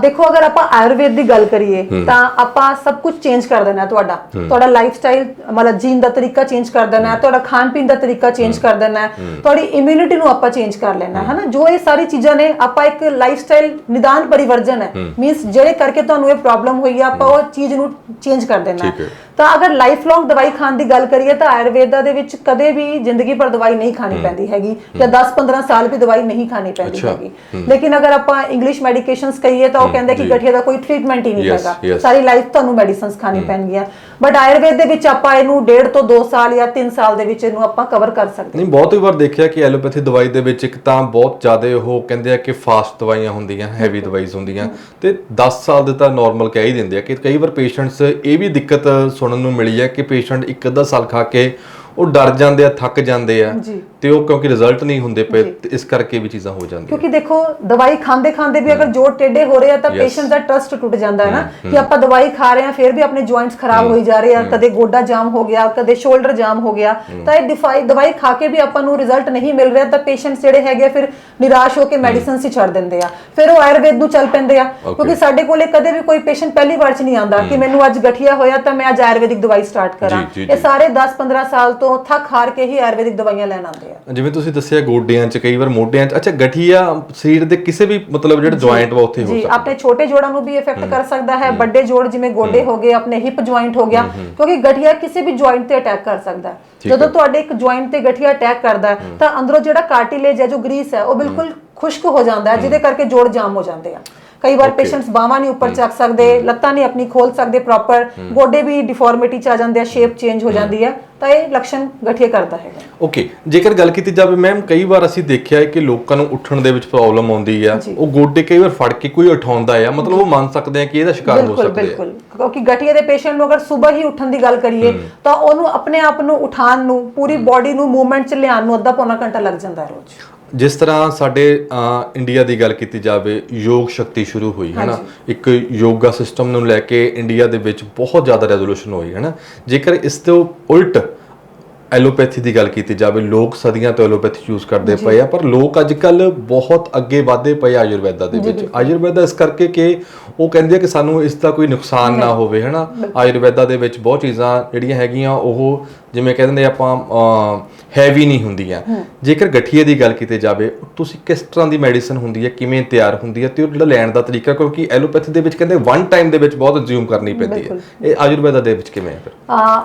ਦੇਖੋ ਅਗਰ ਆਪਾਂ ਆਯੁਰਵੇਦ ਦੀ ਗੱਲ ਕਰੀਏ ਤਾਂ ਆਪਾਂ ਸਭ ਕੁਝ ਚੇਂਜ ਕਰ ਦੇਣਾ ਹੈ। ਤੁਹਾਡਾ ਤੁਹਾਡਾ ਲਾਈਫ ਸਟਾਈਲ ਮਤਲਬ ਜੀਣ ਦਾ ਤਰੀਕਾ ਚੇਂਜ ਕਰ ਦੇਣਾ ਹੈ। ਤੁਹਾਡਾ ਖਾਣ ਪੀਣ ਦਾ ਤਰੀਕਾ ਚੇਂਜ ਕਰ ਦੇਣਾ ਹੈ। ਤੁਹਾਡੀ ਇਮਿਊਨਿਟੀ ਨੂੰ ਆਪਾਂ ਚੇਂਜ ਕਰ ਲੈਣਾ ਹੈ। ਹਨਾ? ਜੋ ਇਹ ਸਾਰੀ ਚੀਜ਼ਾਂ ਨੇ ਆਪਾਂ ਇੱਕ ਲਾਈਫ ਸਟਾਈਲ ਨਿਦਾਨ ਪਰਿਵਰਜਨ ਹੈ। ਮੀਨਸ ਜਿਹੜੇ ਕਰਕੇ ਤੁਹਾਨੂੰ ਇਹ ਪ੍ਰੋਬਲਮ ਹੋਈ ਹੈ ਆਪਾਂ ਉਹ ਚੀਜ਼ ਨੂੰ ਚੇਂਜ ਕਰ ਦੇਣਾ। ਹੈ। ਤਾਂ ਅਗਰ ਲਾਈਫ ਲੌਂਗ ਦਵਾਈ ਖਾਣ ਦੀ ਗੱਲ ਕਰੀਏ ਤਾਂ ਆਯੁਰਵੇਦਾ ਦੇ ਵਿੱਚ ਕਦੇ ਵੀ ਜ਼ਿੰਦਗੀ ਭਰ ਦਵਾਈ ਨਹੀਂ ਖਾਣੀ ਪੈਂਦੀ ਹੈਗੀ ਜਾਂ 10-15 ਸਾਲ ਵੀ ਦਵਾਈ ਨਹੀਂ ਖਾਣੀ ਪੈਂਦੀ। ਹੈਗੀ। ਲੇਕਿਨ ਅਗਰ ਆਪਾਂ ਇੰਗਲਿਸ਼ ਮੈਡੀਕੇਸ਼ਨਸ ਕਹੀਏ ਤਾਂ ਉਹ ਕਹਿੰਦੇ ਕਿ ਜੀ। ਗਠੀਆ ਦਾ ਕੋਈ ਟ੍ਰੀਟਮੈਂਟ ਹੀ ਨਹੀਂ Yes, ਹੈਗਾ। yes. ਸਾਰੀ ਲਾਈਫ ਤੁਹਾਨੂੰ ਮੈਡੀਸਿਨਸ ਖਾਣੀ ਪੈਣਗੀਆਂ। ਬਟ ਆਯੁਰਵੇਦ ਦੇ ਵਿੱਚ ਆਪਾਂ ਇਹਨੂੰ ਡੇਢ ਤੋਂ 2 ਸਾਲ ਜਾਂ 3 ਸਾਲ ਦੇ ਵਿੱਚ ਇਹਨੂੰ ਆਪਾਂ ਕਵਰ ਕਰ ਸਕਦੇ ਨਹੀਂ ਬਹੁਤ ਹੀ ਵਾਰ ਦੇਖਿਆ ਕਿ ਐਲੋਪੈਥੀ ਦਵਾਈ ਦੇ ਵਿੱਚ ਇੱਕ ਤਾਂ ਬਹੁਤ ਜ਼ਿਆਦਾ ਉਹ ਕਹਿੰਦੇ ਆ ਕਿ ਫਾਸਟ ਦਵਾਈਆਂ ਹੁੰਦੀਆਂ ਹੈਵੀ ਦਵਾਈਜ਼ ਹੁੰਦੀਆਂ। ਤੇ 10 ਸਾਲ ਦੇ ਤਾਂ ਨਾਰਮਲ ਕਹਿ ਹੀ ਦਿੰਦੇ ਆ ਕਿ ਕਈ ਵਾਰ ਪੇਸ਼ੈਂਟਸ ਇਹ ਵੀ ਦਿੱਕਤ ਸੁਣਨ ਨੂੰ ਮਿਲੀ ਹੈ ਕਿ ਪੇਸ਼ੈਂਟ ਇੱਕ ਅੱਧਾ ਸਾਲ ਖਾ ਕੇ ਉਹ ਡਰ ਜਾਂਦੇ ਆ ਥੱਕ ਜਾਂਦੇ ਆ ਜੀ। ਤੇ ਉਹ ਕਿਉਂਕਿ ਰਿਜ਼ਲਟ ਨਹੀਂ ਹੁੰਦੇ ਪਏ ਤੇ ਇਸ ਕਰਕੇ ਵੀ ਚੀਜ਼ਾਂ ਹੋ ਜਾਂਦੀਆਂ। ਕਿਉਂਕਿ ਦੇਖੋ ਦਵਾਈ ਖਾਂਦੇ ਖਾਂਦੇ ਵੀ ਅਗਰ ਜੋੜ ਟੇਢੇ ਹੋ ਰਹੇ ਆ ਤਾਂ. ਪੇਸ਼ੈਂਟ ਦਾ ਟਰਸਟ ਟੁੱਟ ਜਾਂਦਾ ਹੈ ਨਾ ਕਿ ਆਪਾਂ ਦਵਾਈ ਖਾ ਰਹੇ ਆ ਫਿਰ ਵੀ ਆਪਣੇ ਜੁਆਇੰਟਸ ਖਰਾਬ ਹੋਈ ਜਾ ਰਹੇ ਆ ਕਦੇ ਗੋਡਾ ਜਾਮ ਹੋ ਗਿਆ ਕਦੇ ਸ਼ੋਲਡਰ ਜਾਮ ਹੋ ਗਿਆ ਤਾਂ ਇਹ ਡਿਫਾਈ ਦਵਾਈ ਖਾ ਕੇ ਵੀ ਆਪਾਂ ਨੂੰ ਰਿਜ਼ਲਟ ਨਹੀਂ ਮਿਲ ਰਿਹਾ ਤਾਂ ਪੇਸ਼ੈਂਟਸ ਜਿਹੜੇ ਹੈਗੇ ਆ ਫਿਰ ਨਿਰਾਸ਼ ਹੋ ਕੇ ਮੈਡੀਸਿਨਸ ਹੀ ਛੱਡ ਦਿੰਦੇ ਆ। ਫਿਰ ਉਹ ਆਯੁਰਵੇਦ ਨੂੰ ਚੱਲ ਪੈਂਦੇ ਆ ਕਿਉਂਕਿ ਸਾਡੇ ਕੋਲੇ ਕਦੇ ਵੀ ਕੋਈ ਪੇਸ਼ੈਂਟ ਪਹਿਲੀ ਵਾਰ ਚ ਨਹੀਂ ਆਉਂਦਾ ਕਿ ਮੈਨੂੰ ਅੱਜ ਗਠੀਆ ਹੋਇਆ ਤਾਂ ਮੈਂ ਅੱਜ ਆਯੁਰਵੈਦਿਕ ਦਵਾਈ ਸਟਾਰਟ ਕਰਾਂ। ਇਹ ਸਾਰੇ 10-15 ਸਾਲ ਤੋਂ ਤੋਂ ਥੱਕ ਹਾਰ ਕੇ ਹੀ ਆਯੁਰਵੈਦਿਕ ਦਵਾਈਆਂ ਲੈਣ ਆਉਂਦੇ ਆ। ਜਿਵੇਂ ਤੁਸੀਂ ਦੱਸਿਆ ਗੋਡਿਆਂ 'ਚ ਕਈ ਵਾਰ ਮੋਢਿਆਂ 'ਚ। ਅੱਛਾ ਗਠੀਆ ਸਰੀਰ ਦੇ ਕਿਸੇ ਵੀ ਮਤਲਬ ਜਿਹੜਾ ਜੁਆਇੰਟ ਵਾ ਉੱਥੇ ਹੋ ਜੀ ਆਪਣੇ ਛੋਟੇ ਜੋੜਾਂ ਨੂੰ ਵੀ ਇਫੈਕਟ ਕਰ ਸਕਦਾ ਹੈ। ਵੱਡੇ ਜੋੜ ਜਿਵੇਂ ਗੋਡੇ ਹੋ। ਗਏ ਆਪਣੇ ਹਿਪ ਜੁਆਇੰਟ ਹੋ ਗਿਆ। ਕਿਉਂਕਿ ਗਠੀਆ ਕਿਸੇ ਵੀ ਜੁਆਇੰਟ ਤੇ ਅਟੈਕ ਕਰ ਸਕਦਾ। ਜਦੋਂ ਤੁਹਾਡੇ ਇੱਕ ਜੁਆਇੰਟ ਤੇ ਗਠੀਆ ਅਟੈਕ ਕਰਦਾ ਤਾਂ ਅੰਦਰੋਂ ਜਿਹੜਾ ਕਾਰਟਿਲੇਜ ਹੈ ਜੋ ਗਰੀਸ ਹੈ ਉਹ ਬਿਲਕੁਲ ਖੁਸ਼ਕ ਹੋ ਜਾਂਦਾ ਹੈ ਜਿਹਦੇ ਕਰਕੇ ਜੋੜ ਜਾਮ ਹੋ ਜਾਂਦੇ ਆ। ਕਈ ਵਾਰ ਪੇਸ਼ੈਂਟਸ ਬਾਹਾਂ ਨਹੀਂ ਉੱਪਰ ਚੱਕ ਸਕਦੇ ਲੱਤਾਂ ਨਹੀਂ ਆਪਣੀ ਖੋਲ ਸਕਦੇ ਪ੍ਰੋਪਰ ਗੋਡੇ ਵੀ ਡਿਫਾਰਮਿਟੀ ਚ ਆ ਜਾਂਦੇ ਆ ਸ਼ੇਪ ਚੇਂਜ ਹੋ ਜਾਂਦੀ ਹੈ ਤਾਂ ਇਹ ਲੱਛਣ ਗਠੀਆ ਕਰਦਾ ਹੈਗਾ ਓਕੇ ਜੇਕਰ ਗੱਲ ਕੀਤੀ ਜਾਵੇ ਮੈਮ ਕਈ ਵਾਰ ਅਸੀਂ ਦੇਖਿਆ ਹੈ ਕਿ ਲੋਕਾਂ ਨੂੰ ਉੱਠਣ ਦੇ ਵਿੱਚ ਪ੍ਰੋਬਲਮ ਆਉਂਦੀ ਆ ਉਹ ਗੋਡੇ ਕਈ ਵਾਰ ਫੜ ਕੇ ਕੋਈ ਉਠਾਉਂਦਾ ਆ ਮਤਲਬ ਉਹ ਮੰਨ ਸਕਦੇ ਆ ਕਿ ਇਹਦਾ ਸ਼ਿਕਾਰ ਹੋ ਸਕਦੇ ਆ। ਬਿਲਕੁਲ ਕਿਉਂਕਿ ਗਠੀਏ ਦੇ ਪੇਸ਼ੈਂਟ ਨੂੰ ਅਗਰ ਸਵੇਰ ਹੀ ਉੱਠਣ ਦੀ ਗੱਲ ਕਰੀਏ ਤਾਂ ਉਹਨੂੰ ਆਪਣੇ ਆਪ ਨੂੰ ਉਠਾਉਣ ਨੂੰ ਪੂਰੀ ਬਾਡੀ ਨੂੰ ਮੂਵਮੈਂਟ ਚ ਲਿਆਉਣ ਨੂੰ ਅੱਧਾ ਪੌਣਾ ਘੰਟਾ ਲੱਗ ਜਾਂਦਾ ਹੈ ਰੋਜ਼। ਜਿਸ ਤਰ੍ਹਾਂ ਸਾਡੇ ਇੰਡੀਆ ਦੀ ਗੱਲ ਕੀਤੀ ਜਾਵੇ ਯੋਗ ਸ਼ਕਤੀ ਸ਼ੁਰੂ ਹੋਈ ਹੈ ਨਾ ਇੱਕ ਯੋਗਾ ਸਿਸਟਮ ਨੂੰ ਲੈ ਕੇ ਇੰਡੀਆ ਦੇ ਵਿੱਚ ਬਹੁਤ ਜ਼ਿਆਦਾ ਰੈਜ਼ੋਲੂਸ਼ਨ ਹੋਈ ਹੈ ਨਾ ਜੇਕਰ ਇਸ ਤੋਂ ਉਲਟ ਐਲੋਪੈਥੀ ਦੀ ਗੱਲ ਕੀਤੀ ਜਾਵੇ ਲੋਕ ਸਦੀਆਂ ਤੋਂ ਐਲੋਪੈਥੀ ਯੂਜ਼ ਕਰਦੇ ਪਏ ਆ ਪਰ ਲੋਕ ਅੱਜ ਕੱਲ ਬਹੁਤ ਅੱਗੇ ਵਧੇ ਪਏ ਆਯੁਰਵੈਦਾ ਦੇ ਵਿੱਚ। ਆਯੁਰਵੈਦਾ ਇਸ ਕਰਕੇ ਕਿ ਉਹ ਕਹਿੰਦੇ ਆ ਕਿ ਸਾਨੂੰ ਇਸ ਦਾ ਕੋਈ ਨੁਕਸਾਨ ਨਾ ਹੋਵੇ ਹੈ ਨਾ ਆਯੁਰਵੈਦਾ ਦੇ ਵਿੱਚ ਬਹੁਤ ਚੀਜ਼ਾਂ ਜਿਹੜੀਆਂ ਹੈਗੀਆਂ ਉਹ ਜਿਵੇਂ ਕਹਿੰਦੇ ਆਪਾਂ ਹੈਵੀ ਨਹੀਂ ਹੁੰਦੀਆਂ। ਜੇਕਰ ਗਠੀਏ ਦੀ ਗੱਲ ਕੀਤੀ ਜਾਵੇ ਤੁਸੀਂ ਕਿਸ ਤਰ੍ਹਾਂ ਦੀ ਮੈਡੀਸਨ ਹੁੰਦੀ ਹੈ ਕਿਵੇਂ ਤਿਆਰ ਹੁੰਦੀ ਹੈ ਤੇ ਉਹ ਜਿਹੜਾ ਲੈਣ ਦਾ ਤਰੀਕਾ ਕਿਉਂਕਿ ਐਲੋਪੈਥੀ ਦੇ ਵਿੱਚ ਕਹਿੰਦੇ ਵਨ ਟਾਈਮ ਦੇ ਵਿੱਚ ਬਹੁਤ ਕੰਜ਼ਿਊਮ ਕਰਨੀ ਪੈਂਦੀ ਹੈ। ਇਹ ਆਯੁਰਵੈਦਾ ਦੇ ਵਿੱਚ ਕਿਵੇਂ ਹੈ ਫਿਰ?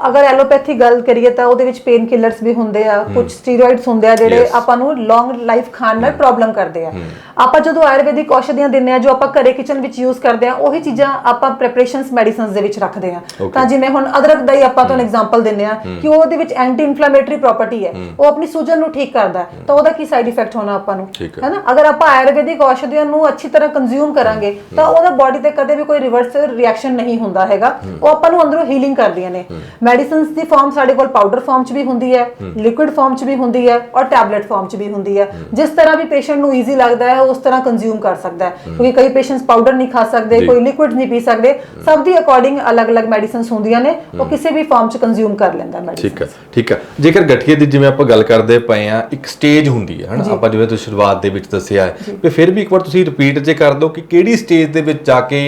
ਅਗਰ ਐਲੋਪੈਥੀ ਗੱਲ ਕਰੀਏ ਤਾਂ ਉਹਦੇ ਵਿੱਚ ਪੇਨ ਕਿਲਰਸ ਵੀ ਹੁੰਦੇ ਆ ਕੁਝ ਸਟੀਰੋਇਡਸ ਹੁੰਦੇ ਆ ਜਿਹੜੇ ਆਪਾਂ ਨੂੰ ਲੌਂਗ ਲਾਈਫ ਖਾਣ ਨਾਲ ਪ੍ਰੋਬਲਮ ਕਰਦੇ ਆ। ਆਪਾਂ ਜਦੋਂ ਆਯੁਰਵੈਦਿਕ ਔਸ਼ਧੀਆਂ ਦਿੰਨੇ ਆ ਜੋ ਆਪਾਂ ਘਰੇ ਕਿਚਨ ਵਿੱਚ ਯੂਜ਼ ਕਰਦੇ ਆ ਉਹੀ ਚੀਜ਼ਾਂ ਆਪਾਂ ਪ੍ਰੈਪਰੇਸ਼ਨਸ ਮੈਡੀਸਿਨਸ ਦੇ ਵਿੱਚ ਰੱਖਦੇ ਆ ਤਾਂ ਜਿਵੇਂ ਹੁਣ ਅਦਰਕ ਦਾ ਹੀ ਆਪਾਂ ਤੁਹਾਨੂੰ ਐਗਜ਼ਾਮਪਲ ਦਿੰਨੇ ਆ ਕਿ ਉਹਦੇ ਵਿੱਚ ਐਂਟੀ ਇਨਫਲੇਮੇਟਰੀ ਪ੍ਰਾਪਰਟੀ ਹੈ। ਉਹ ਆਪਣੀ ਸੂਜਨ ਨੂੰ ਠੀਕ ਕਰਦਾ ਤਾਂ ਉਹਦਾ ਕੀ ਸਾਈਡ ਇਫੈਕਟ ਹੋਣਾ ਆਪਾਂ ਨੂੰ? ਹੈਨਾ ਅਗਰ ਆਪਾਂ ਆਯੁਰਵੈਦਿਕ ਔਸ਼ਧੀਆਂ ਨੂੰ ਅੱਛੀ ਤਰ੍ਹਾਂ ਕੰਜ਼ਿਊਮ ਕਰਾਂਗੇ ਤਾਂ ਉਹਦਾ ਬਾਡੀ ਤੇ ਕਦੇ ਵੀ ਕੋਈ ਰਿਵਰਸ ਰਿਐਕਸ਼ਨ ਨਹੀਂ ਹੁੰਦਾ ਹੈਗਾ। ਉਹ ਆਪਾਂ ਨੂੰ ਅੰਦਰੋਂ ਹੀਲਿੰਗ ਕਰਦੀਆਂ ਨੇ। ਮੈਡੀਸਿਨਸ ਦੀ ਫਾਰਮ ਸਾਡੇ ਕੋਲ ਪਾਊਡਰ ਫਾਰਮ 'ਚ ਵੀ ਹੁੰਦੀ ਹੈ ਲਿਕੁਇਡ ਫਾਰਮ 'ਚ ਵੀ ਹੁੰਦੀ ਹੈ ਔਰ ਟੈਬਲੇਟ ਫਾਰਮ 'ਚ ਵੀ ਹੁੰਦੀ ਹੈ। ਜਿਸ ਤਰ੍ਹਾਂ ਵੀ ਪੇਸ਼ੈਂਟ ਨੂੰ ਈਜ਼ੀ ਲੱਗਦਾ ਹੈ ਉਸ ਤਰ੍ਹਾਂ ਕੰਜ਼ਿਊਮ ਕਰ ਸਕਦਾ ਹੈ। ਕਿਉਂਕਿ ਕਈ ਪੇਸ਼ੈਂਟਸ ਪਾਊਡਰ ਨਹੀਂ ਖਾ ਸਕਦੇ। ਕੋਈ ਲਿਕੁਇਡ ਨਹੀਂ ਪੀ ਸਕਦੇ। ਸਭ ਦੀ ਅਕੋਰਡਿੰਗ ਅਲੱਗ-ਅਲੱਗ ਮੈਡੀਸਿਨਸ ਹੁੰਦੀਆਂ ਨੇ ਉਹ ਕਿਸੇ ਵੀ ਫਾਰਮ 'ਚ ਕੰਜ਼ਿਊਮ ਕਰ ਲੈਂਦਾ ਮੈਡੀਸਿਨ ਠੀਕ ਹੈ ਠੀਕ ਹੈ। ਜੇਕਰ ਗਠੀਏ ਦੀ ਜਿਵੇਂ ਆਪਾਂ ਗੱਲ ਕਰਦੇ ਪਏ ਆ ਇੱਕ ਸਟੇਜ ਹੁੰਦੀ ਹੈ ਹਨਾ? ਆਪਾਂ ਜਿਵੇਂ ਤੁਸੀਂ ਸ਼ੁਰੂਆਤ ਦੇ ਵਿੱਚ ਦੱਸਿਆ ਹੈ। ਤੇ ਫਿਰ ਵੀ ਇੱਕ ਵਾਰ ਤੁਸੀਂ ਰਿਪੀਟ ਜੇ ਕਰ ਦਿਓ ਕਿ ਕਿਹੜੀ ਸਟੇਜ ਦੇ ਵਿੱਚ ਜਾ ਕੇ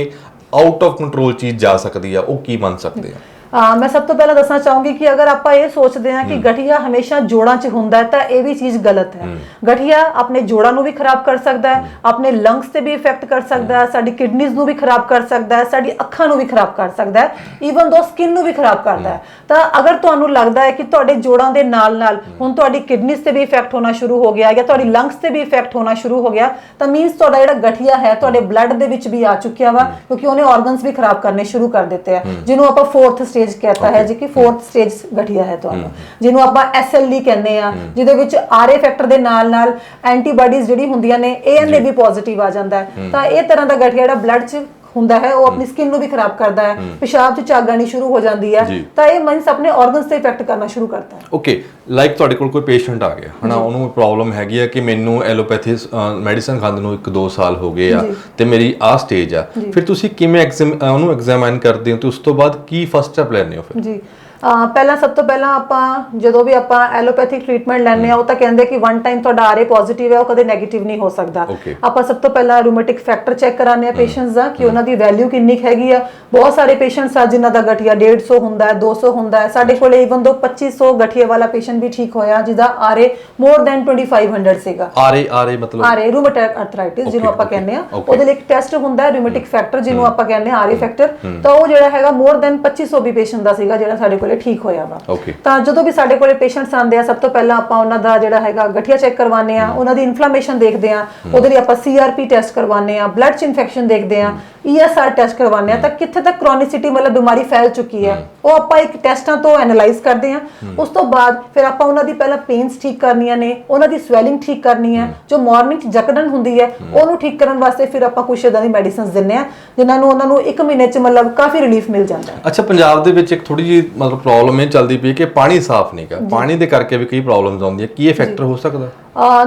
ਆਊਟ ਆਫ ਕੰਟਰੋਲ ਚੀਜ਼ ਜਾ ਸਕਦੀ ਆ ਉਹ ਕੀ ਮੰਨ ਸਕਦੇ ਆ? ਮੈਂ ਸਭ ਤੋਂ ਪਹਿਲਾਂ ਦੱਸਣਾ ਚਾਹੂੰਗੀ ਕਿ ਅਗਰ ਆਪਾਂ ਇਹ ਸੋਚਦੇ ਹਾਂ ਕਿ ਗਠੀਆ ਹਮੇਸ਼ਾ ਜੋੜਾਂ 'ਚ ਹੁੰਦਾ ਹੈ ਤਾਂ ਇਹ ਵੀ ਚੀਜ਼ ਗਲਤ ਹੈ। ਗਠੀਆ ਆਪਣੇ ਜੋੜਾਂ ਨੂੰ ਵੀ ਖਰਾਬ ਕਰ ਸਕਦਾ ਹੈ ਆਪਣੇ ਲੰਗਸ ਤੇ ਵੀ ਇਫੈਕਟ ਕਰ ਸਕਦਾ ਹੈ ਸਾਡੀ ਕਿਡਨੀਜ਼ ਨੂੰ ਵੀ ਖਰਾਬ ਕਰ ਸਕਦਾ ਹੈ ਸਾਡੀ ਅੱਖਾਂ ਨੂੰ ਵੀ ਖਰਾਬ ਕਰ ਸਕਦਾ ਹੈ ਈਵਨ ਦੋ ਸਕਿਨ ਨੂੰ ਵੀ ਖਰਾਬ ਕਰਦਾ ਹੈ। ਤਾਂ ਅਗਰ ਤੁਹਾਨੂੰ ਲੱਗਦਾ ਹੈ ਕਿ ਤੁਹਾਡੇ ਜੋੜਾਂ ਦੇ ਨਾਲ-ਨਾਲ ਹੁਣ ਤੁਹਾਡੀ ਕਿਡਨੀਜ਼ ਤੇ ਵੀ ਇਫੈਕਟ ਹੋਣਾ ਸ਼ੁਰੂ ਹੋ ਗਿਆ ਜਾਂ ਤੁਹਾਡੀ ਲੰਗਸ ਤੇ ਵੀ ਇਫੈਕਟ ਹੋਣਾ ਸ਼ੁਰੂ ਹੋ ਗਿਆ ਤਾਂ ਮੀਨਸ ਤੁਹਾਡਾ ਜਿਹੜਾ ਗਠੀਆ ਹੈ ਤੁਹਾਡੇ ਬਲੱਡ ਦੇ ਵਿੱਚ ਵੀ ਆ ਚੁੱਕਿਆ ਵਾ ਕਿਉਂਕਿ ਉਹਨੇ ਆਰਗਨਸ ਵੀ ਖਰਾਬ ਕਰਨੇ ਸ਼ੁਰੂ ਕਰ ਦਿੱਤੇ ਆ ਜਿਹਨੂੰ ਆਪਾਂ ਫੋਰਥ ਸਟੇਜ ਕਹਤਾ ਹੈ ਜੀ ਕਿ ਫੋਰਥ ਸਟੇਜ ਗਠੀਆ ਹੈ ਤੁਹਾਨੂੰ। ਜਿਹਨੂੰ ਆਪਾਂ ਐਸਐਲਡੀ ਕਹਿੰਦੇ ਆ ਜਿਹਦੇ ਵਿੱਚ ਆਰਏ ਫੈਕਟਰ ਦੇ ਨਾਲ ਨਾਲ ਐਂਟੀਬਾਡੀਜ਼ ਜਿਹੜੀ ਹੁੰਦੀਆਂ ਨੇ ਏਐਨਏ ਵੀ ਪੋਜ਼ਿਟਿਵ ਆ ਜਾਂਦਾ ਹੈ। ਤਾਂ ਇਹ ਤਰ੍ਹਾਂ ਦਾ ਗਠੀਆ ਜਿਹੜਾ ਬਲੱਡ 'ਚ ਹੁੰਦਾ ਹੈ ਉਹ ਆਪਣੀ ਸਕਿਨ ਨੂੰ ਵੀ ਖਰਾਬ ਕਰਦਾ ਹੈ। ਪਿਸ਼ਾਬ 'ਚ ਝਾਗ ਸ਼ੁਰੂ ਹੋ ਜਾਂਦੀ ਹੈ। ਤਾਂ ਇਹ ਮੀਨਸ ਆਪਣੇ ਆਰਗਨਸ ਤੇ ਇਫੈਕਟ ਕਰਨਾ ਸ਼ੁਰੂ ਕਰਦਾ ਹੈ। ਓਕੇ ਲਾਈਕ ਤੁਹਾਡੇ ਕੋਲ ਕੋਈ ਪੇਸ਼ੈਂਟ ਆ ਗਿਆ ਹਨਾ ਉਹਨੂੰ ਪ੍ਰੋਬਲਮ ਹੈਗੀ ਆ ਕਿ ਮੈਨੂੰ ਐਲੋਪੈਥੀ ਮੈਡੀਸਨ ਖਾਂਦੇ ਨੂੰ 1-2 ਸਾਲ ਹੋ ਗਏ ਆ ਤੇ ਮੇਰੀ ਆ ਸਟੇਜ ਆ। ਫਿਰ ਤੁਸੀਂ ਕਿਵੇਂ ਉਹਨੂੰ ਐਗਜ਼ਾਮਾਈਨ ਕਰਦੇ ਹੋ ਤੇ ਉਸ ਤੋਂ ਬਾਅਦ ਕੀ ਫਸਟ ਸਟੈਪ ਲੈਣੇ ਹੋ ਫਿਰ? ਜੀ। ਪਹਿਲਾਂ ਸਭ ਤੋਂ ਪਹਿਲਾਂ ਆਪਾਂ ਜਦੋਂ ਵੀ ਆਪਾਂ ਐਲੋਪੈਥਿਕ ਟ੍ਰੀਟਮੈਂਟ ਲੈਂਦੇ ਆ ਉਹ ਤਾਂ ਕਹਿੰਦੇ ਕਿ ਵਨ ਟਾਈਮ ਤੁਹਾਡਾ ਆਰਏ ਪੋਜ਼ਿਟਿਵ ਹੈ ਉਹ ਕਦੇ 네ਗੇਟਿਵ ਨਹੀਂ ਹੋ ਸਕਦਾ. ਆਪਾਂ ਸਭ ਤੋਂ ਪਹਿਲਾਂ ਰੂਮੈਟਿਕ ਫੈਕਟਰ ਚੈੱਕ ਕਰਾਉਂਦੇ ਆ ਪੇਸ਼ੈਂਟਸ ਦਾ ਕਿ ਉਹਨਾਂ ਦੀ ਵੈਲਿਊ ਕਿੰਨੀ ਹੈਗੀ ਆ। ਬਹੁਤ ਸਾਰੇ ਪੇਸ਼ੈਂਟਸ ਆ ਜਿਨ੍ਹਾਂ ਦਾ ਗਠੀਆ 150 ਹੁੰਦਾ ਹੈ 200 ਹੁੰਦਾ ਹੈ। ਸਾਡੇ ਕੋਲੇ ਇਵਨ ਦੋ 2500 ਗਠੀਏ ਵਾਲਾ ਪੇਸ਼ੈਂਟ ਵੀ ਠੀਕ ਹੋਇਆ ਜਿਹਦਾ ਆਰਏ ਮੋਰ ਦੈਨ 2500 ਸੀਗਾ। ਆਰੇ ਆਰੇ ਮਤਲਬ? ਆਰਏ ਰੂਮੇਟਿਕ ਅਰਥਰਾਈਟਿਸ ਜਿਹਨੂੰ ਆਪਾਂ ਕਹਿੰਦੇ ਆ. ਉਹਦੇ ਲਈ ਇੱਕ ਟੈਸਟ ਹੁੰਦਾ ਹੈ ਰੂਮੇਟਿਕ ਫੈਕਟਰ ਜਿਹਨੂੰ ਆਪਾਂ ਕਹਿੰਦੇ ਆ ਆਰਏ ਫੈਕਟਰ ਤਾਂ ਉਹ ਜਿਹੜਾ ਹੈਗਾ ਮੋਰ ਦੈਨ 2500 ਵੀ ਪੇਸ਼ੈਂਟ ਦਾ ਸੀਗਾ ਜਿਹੜਾ ਸਾਡੇ ਕੋਲੇ ਠੀਕ ਹੋਇਆ ਵਾ। ਤਾਂ ਜਦੋਂ ਵੀ ਸਾਡੇ ਕੋਲੇ ਪੇਸ਼ੈਂਟਸ ਆਉਂਦੇ ਆ ਸਭ ਤੋਂ ਪਹਿਲਾਂ ਆਪਾਂ ਉਹਨਾਂ ਦਾ ਜਿਹੜਾ ਹੈਗਾ ਗਠੀਆ ਚੈੱਕ ਕਰਵਾਉਂਦੇ ਆ ਉਹਨਾਂ ਦੀ ਇਨਫਲੇਮੇਸ਼ਨ ਦੇਖਦੇ ਆ ਉਹਦੇ ਲਈ ਆਪਾਂ ਸੀਆਰਪੀ ਟੈਸਟ ਕਰਵਾਉਂਦੇ ਆ ਬਲੱਡ ਚ ਇਨਫੈਕਸ਼ਨ ਦੇਖਦੇ ਆ ਈਐਸਆਰ ਟੈਸਟ ਕਰਵਾਉਂਦੇ ਆ ਤਾਂ ਕਿੱਥੇ ਤੱਕ ਕ੍ਰੋਨਿਸਿਟੀ ਮਤਲਬ ਬਿਮਾਰੀ ਫੈਲ ਚੁੱਕੀ ਹੈ ਉਹ ਆਪਾਂ ਇੱਕ ਟੈਸਟਾਂ ਤੋਂ ਐਨਾਲਾਈਜ਼ ਕਰਦੇ ਆ ਉਸ ਤੋਂ ਬਾਅਦ ਫਿਰ ਆਪਾਂ ਉਹਨਾਂ ਦੀ ਪਹਿਲਾਂ ਪੇਨਸ ਠੀਕ ਕਰਨੀਆਂ ਨੇ ਉਹਨਾਂ ਦੀ ਸਵੈਲਿੰਗ ਠੀਕ ਕਰਨੀ ਹੈ ਜੋ ਮਾਰਨਿੰਗ ਚ ਜਕੜਨ ਹੁੰਦੀ ਹੈ ਉਹਨੂੰ ਠੀਕ ਕਰਨ ਵਾਸਤੇ ਫਿਰ ਆਪਾਂ ਕੁਝ ਇਦਾਂ ਦੀ ਮੈਡੀਸਿਨਸ ਦਿੰਨੇ ਆ ਜਿਨ੍ਹਾਂ ਨੂੰ ਉਹਨਾਂ ਨੂੰ 1 ਮਹੀਨੇ ਚ ਮਤਲਬ ਕਾਫੀ ਰਿਲੀਫ ਮਿਲ ਜਾਂਦਾ ਹੈ। ਅੱਛਾ ਪੰਜਾਬ ਦੇ ਵਿੱਚ ਇੱਕ ਥੋੜੀ ਜਿਹੀ ਮਤਲਬ ਪ੍ਰੋਬਲਮ ਇਹ ਚੱਲਦੀ ਪਈ ਕਿ ਪਾਣੀ ਸਾਫ਼ ਨਹੀਂਗਾ ਪਾਣੀ ਦੇ ਕਰਕੇ ਵੀ ਕਈ ਪ੍ਰੋਬਲਮਸ ਆਉਂਦੀਆਂ। ਕੀ ਇਹ ਫੈਕਟਰ ਹੋ ਸਕਦਾ?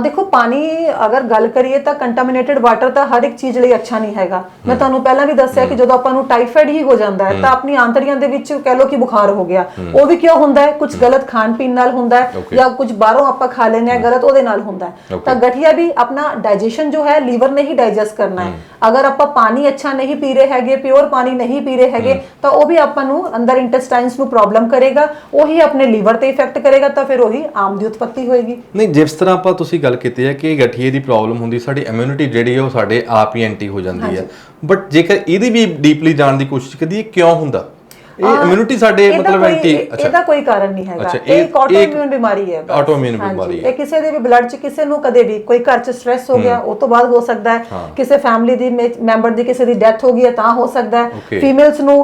ਦੇਖੋ ਪਾਣੀ ਅਗਰ ਗੱਲ ਕਰੀਏ ਤਾਂ ਕੰਟਾਮਿਨੇਟਡ ਵਾਟਰ ਤਾਂ ਹਰ ਇੱਕ ਚੀਜ਼ ਲਈ ਅੱਛਾ ਨਹੀਂ ਹੈਗਾ। ਮੈਂ ਤੁਹਾਨੂੰ ਪਹਿਲਾਂ ਵੀ ਦੱਸਿਆ ਕਿ ਜਦੋਂ ਆਪਾਂ ਨੂੰ ਟਾਈਫਾਇਡ ਹੀ ਹੋ ਜਾਂਦਾ ਹੈ ਤਾਂ ਆਪਣੀ ਆਂਤੜੀਆਂ ਦੇ ਵਿੱਚ ਕਹਿ ਲਓ ਕਿ ਬੁਖਾਰ ਹੋ ਗਿਆ। ਉਹ ਵੀ ਕਿਉਂ ਹੁੰਦਾ ਹੈ? ਕੁਝ ਗਲਤ ਖਾਣ ਪੀਣ ਨਾਲ ਹੁੰਦਾ ਹੈ. ਜਾਂ ਕੁਝ ਬਾਹਰੋਂ ਆਪਾਂ ਖਾ ਲੈਂਦੇ ਆ ਗਲਤ ਉਹਦੇ ਨਾਲ ਹੁੰਦਾ ਹੈ. ਤਾਂ ਗਠੀਆ ਵੀ ਆਪਣਾ ਡਾਈਜੈਸ਼ਨ ਜੋ ਹੈ ਲੀਵਰ ਨੇ ਹੀ ਡਾਈਜੈਸਟ ਕਰਨਾ ਹੈ। ਅਗਰ ਆਪਾਂ ਪਾਣੀ ਅੱਛਾ ਨਹੀਂ ਪੀ ਰਹੇ ਹੈਗੇ ਪਿਓਰ ਪਾਣੀ ਨਹੀਂ ਪੀ ਰਹੇ ਹੈਗੇ ਤਾਂ ਉਹ ਵੀ ਆਪਾਂ ਨੂੰ ਅੰਦਰ ਇੰਟੈਸਟਾਈਨਸ ਨੂੰ ਪ੍ਰੋਬਲਮ ਕਰੇਗਾ। ਉਹੀ ਆਪਣੇ ਲੀਵਰ ਤੇ ਇਫੈਕਟ ਕਰੇਗਾ ਤਾਂ ਫਿਰ ਉਹੀ ਆਮ ਦੀ ਉਤਪਤੀ ਹੋਏਗੀ। ਨਹੀਂ ਜਿਸ ਤਰ੍ਹਾਂ ਆਪਾਂ ਤੁਸੀਂ ਗੱਲ ਕੀਤੀ ਹੈ ਕਿ ਗਠੀਏ ਦੀ ਪ੍ਰੋਬਲਮ ਹੁੰਦੀ ਸਾਡੀ ਇਮਿਊਨਿਟੀ ਜਿਹੜੀ ਹੈ ਉਹ ਸਾਡੇ ਆਪ ਹੀ ਐਂਟੀ ਹੋ ਜਾਂਦੀ ਹੈ। ਬਟ ਜੇਕਰ ਇਹਦੀ ਵੀ ਡੀਪਲੀ ਜਾਣ ਦੀ ਕੋਸ਼ਿਸ਼ ਕਰੀਏ ਕਿਉਂ ਹੁੰਦਾ? ਇਹ ਇਮਿਊਨਿਟੀ ਸਾਡੇ ਮਤਲਬ ਐਂਟੀ ਇਹ- ਇਹਦਾ ਕੋਈ ਕਾਰਨ ਨਹੀਂ ਹੈਗਾ। ਅੱਛਾ, ਇਹ ਇੱਕ ਆਟੋਇਮਿਊਨ ਬਿਮਾਰੀ ਹੈ ਹਾਂਜੀ, ਬਿਮਾਰੀ ਹੈ। ਇਹ ਕਿਸੇ ਦੇ ਵੀ ਬਲੱਡ 'ਚ ਕਿਸੇ ਨੂੰ ਕਦੇ ਵੀ ਕੋਈ ਘਰ 'ਚ ਸਟ੍ਰੈਸ ਹੋ ਗਿਆ ਉਹ ਤੋਂ ਬਾਅਦ ਹੋ ਸਕਦਾ ਹੈ। ਕਿਸੇ ਫੈਮਿਲੀ ਦੀ ਮੈਂਬਰ ਦੀ ਕਿਸੇ ਦੀ ਡੈਥ ਹੋ ਗਈ ਹੈ ਤਾਂ ਹੋ ਸਕਦਾ ਹੈ. ਫੀਮੇਲਸ ਨੂੰ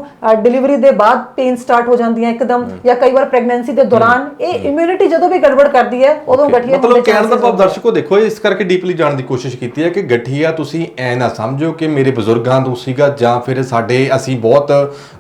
ਡਿਲੀਵਰੀ ਦੇ ਬਾਅਦ ਪੇਨ ਸਟਾਰਟ ਹੋ ਜਾਂਦੀਆਂ ਇੱਕਦਮ ਜਾਂ ਕਈ ਵਾਰ ਪ੍ਰੈਗਨੈਂਸੀ ਦੇ ਦੌਰਾਨ। ਇਹ ਇਮਿਊਨਿਟੀ ਜਦੋਂ ਵੀ ਗੜਬੜ ਕਰਦੀ ਹੈ ਉਦੋਂ ਗਠੀਆ ਮਤਲਬ ਕਹਿਣ ਦਾ ਭਾਵ ਦਰਸ਼ਕੋ ਦੇਖੋ ਇਸ ਕਰਕੇ ਡੀਪਲੀ ਜਾਣ ਦੀ ਕੋਸ਼ਿਸ਼ ਕੀਤੀ ਹੈ ਕਿ ਗਠੀਆ ਤੁਸੀਂ ਐ ਨਾ ਸਮਝੋ ਕਿ ਮੇਰੇ ਬਜ਼ੁਰਗਾਂ ਤੋਂ ਸੀਗਾ ਜਾਂ ਫਿਰ ਸਾਡੇ ਅਸੀਂ ਬਹੁਤ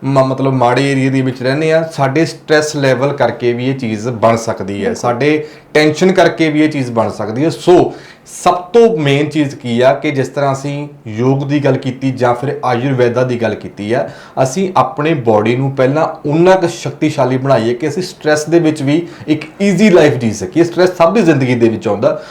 ਮਤਲਬ ਮਾੜੇ ਏਰੀਆ ਦੇ ਵਿੱਚ ਰਹਿੰਦੇ ਆ ਸਾਡੇ ਸਟ੍ਰੈਸ ਲੈਵਲ ਕਰਕੇ ਵੀ ਇਹ ਚੀਜ਼ ਬਣ ਸਕਦੀ ਹੈ। ਸਾਡੇ ਟੈਨਸ਼ਨ ਕਰਕੇ ਵੀ ਇਹ ਚੀਜ਼ ਬਣ ਸਕਦੀ ਹੈ। ਸੋ ਸਭ ਤੋਂ ਮੇਨ ਚੀਜ਼ ਕੀ ਆ ਕਿ ਜਿਸ ਤਰ੍ਹਾਂ ਅਸੀਂ ਯੋਗ ਦੀ ਗੱਲ ਕੀਤੀ ਜਾਂ ਫਿਰ ਆਯੁਰਵੈਦਾ ਦੀ ਗੱਲ ਕੀਤੀ ਆ ਅਸੀਂ ਆਪਣੇ ਬਾਡੀ ਨੂੰ ਪਹਿਲਾਂ ਉਨਾ ਕੁ ਸ਼ਕਤੀਸ਼ਾਲੀ ਬਣਾਈਏ ਕਿ ਅਸੀਂ ਸਟ੍ਰੈਸ ਦੇ ਵਿੱਚ ਵੀ ਇੱਕ ਈਜ਼ੀ ਲਾਈਫ ਜੀ ਸਕੀਏ। ਸਟ੍ਰੈਸ ਸਭ ਦੀ ਜ਼ਿੰਦਗੀ ਦੇ ਵਿੱਚ ਆਉਂਦਾ।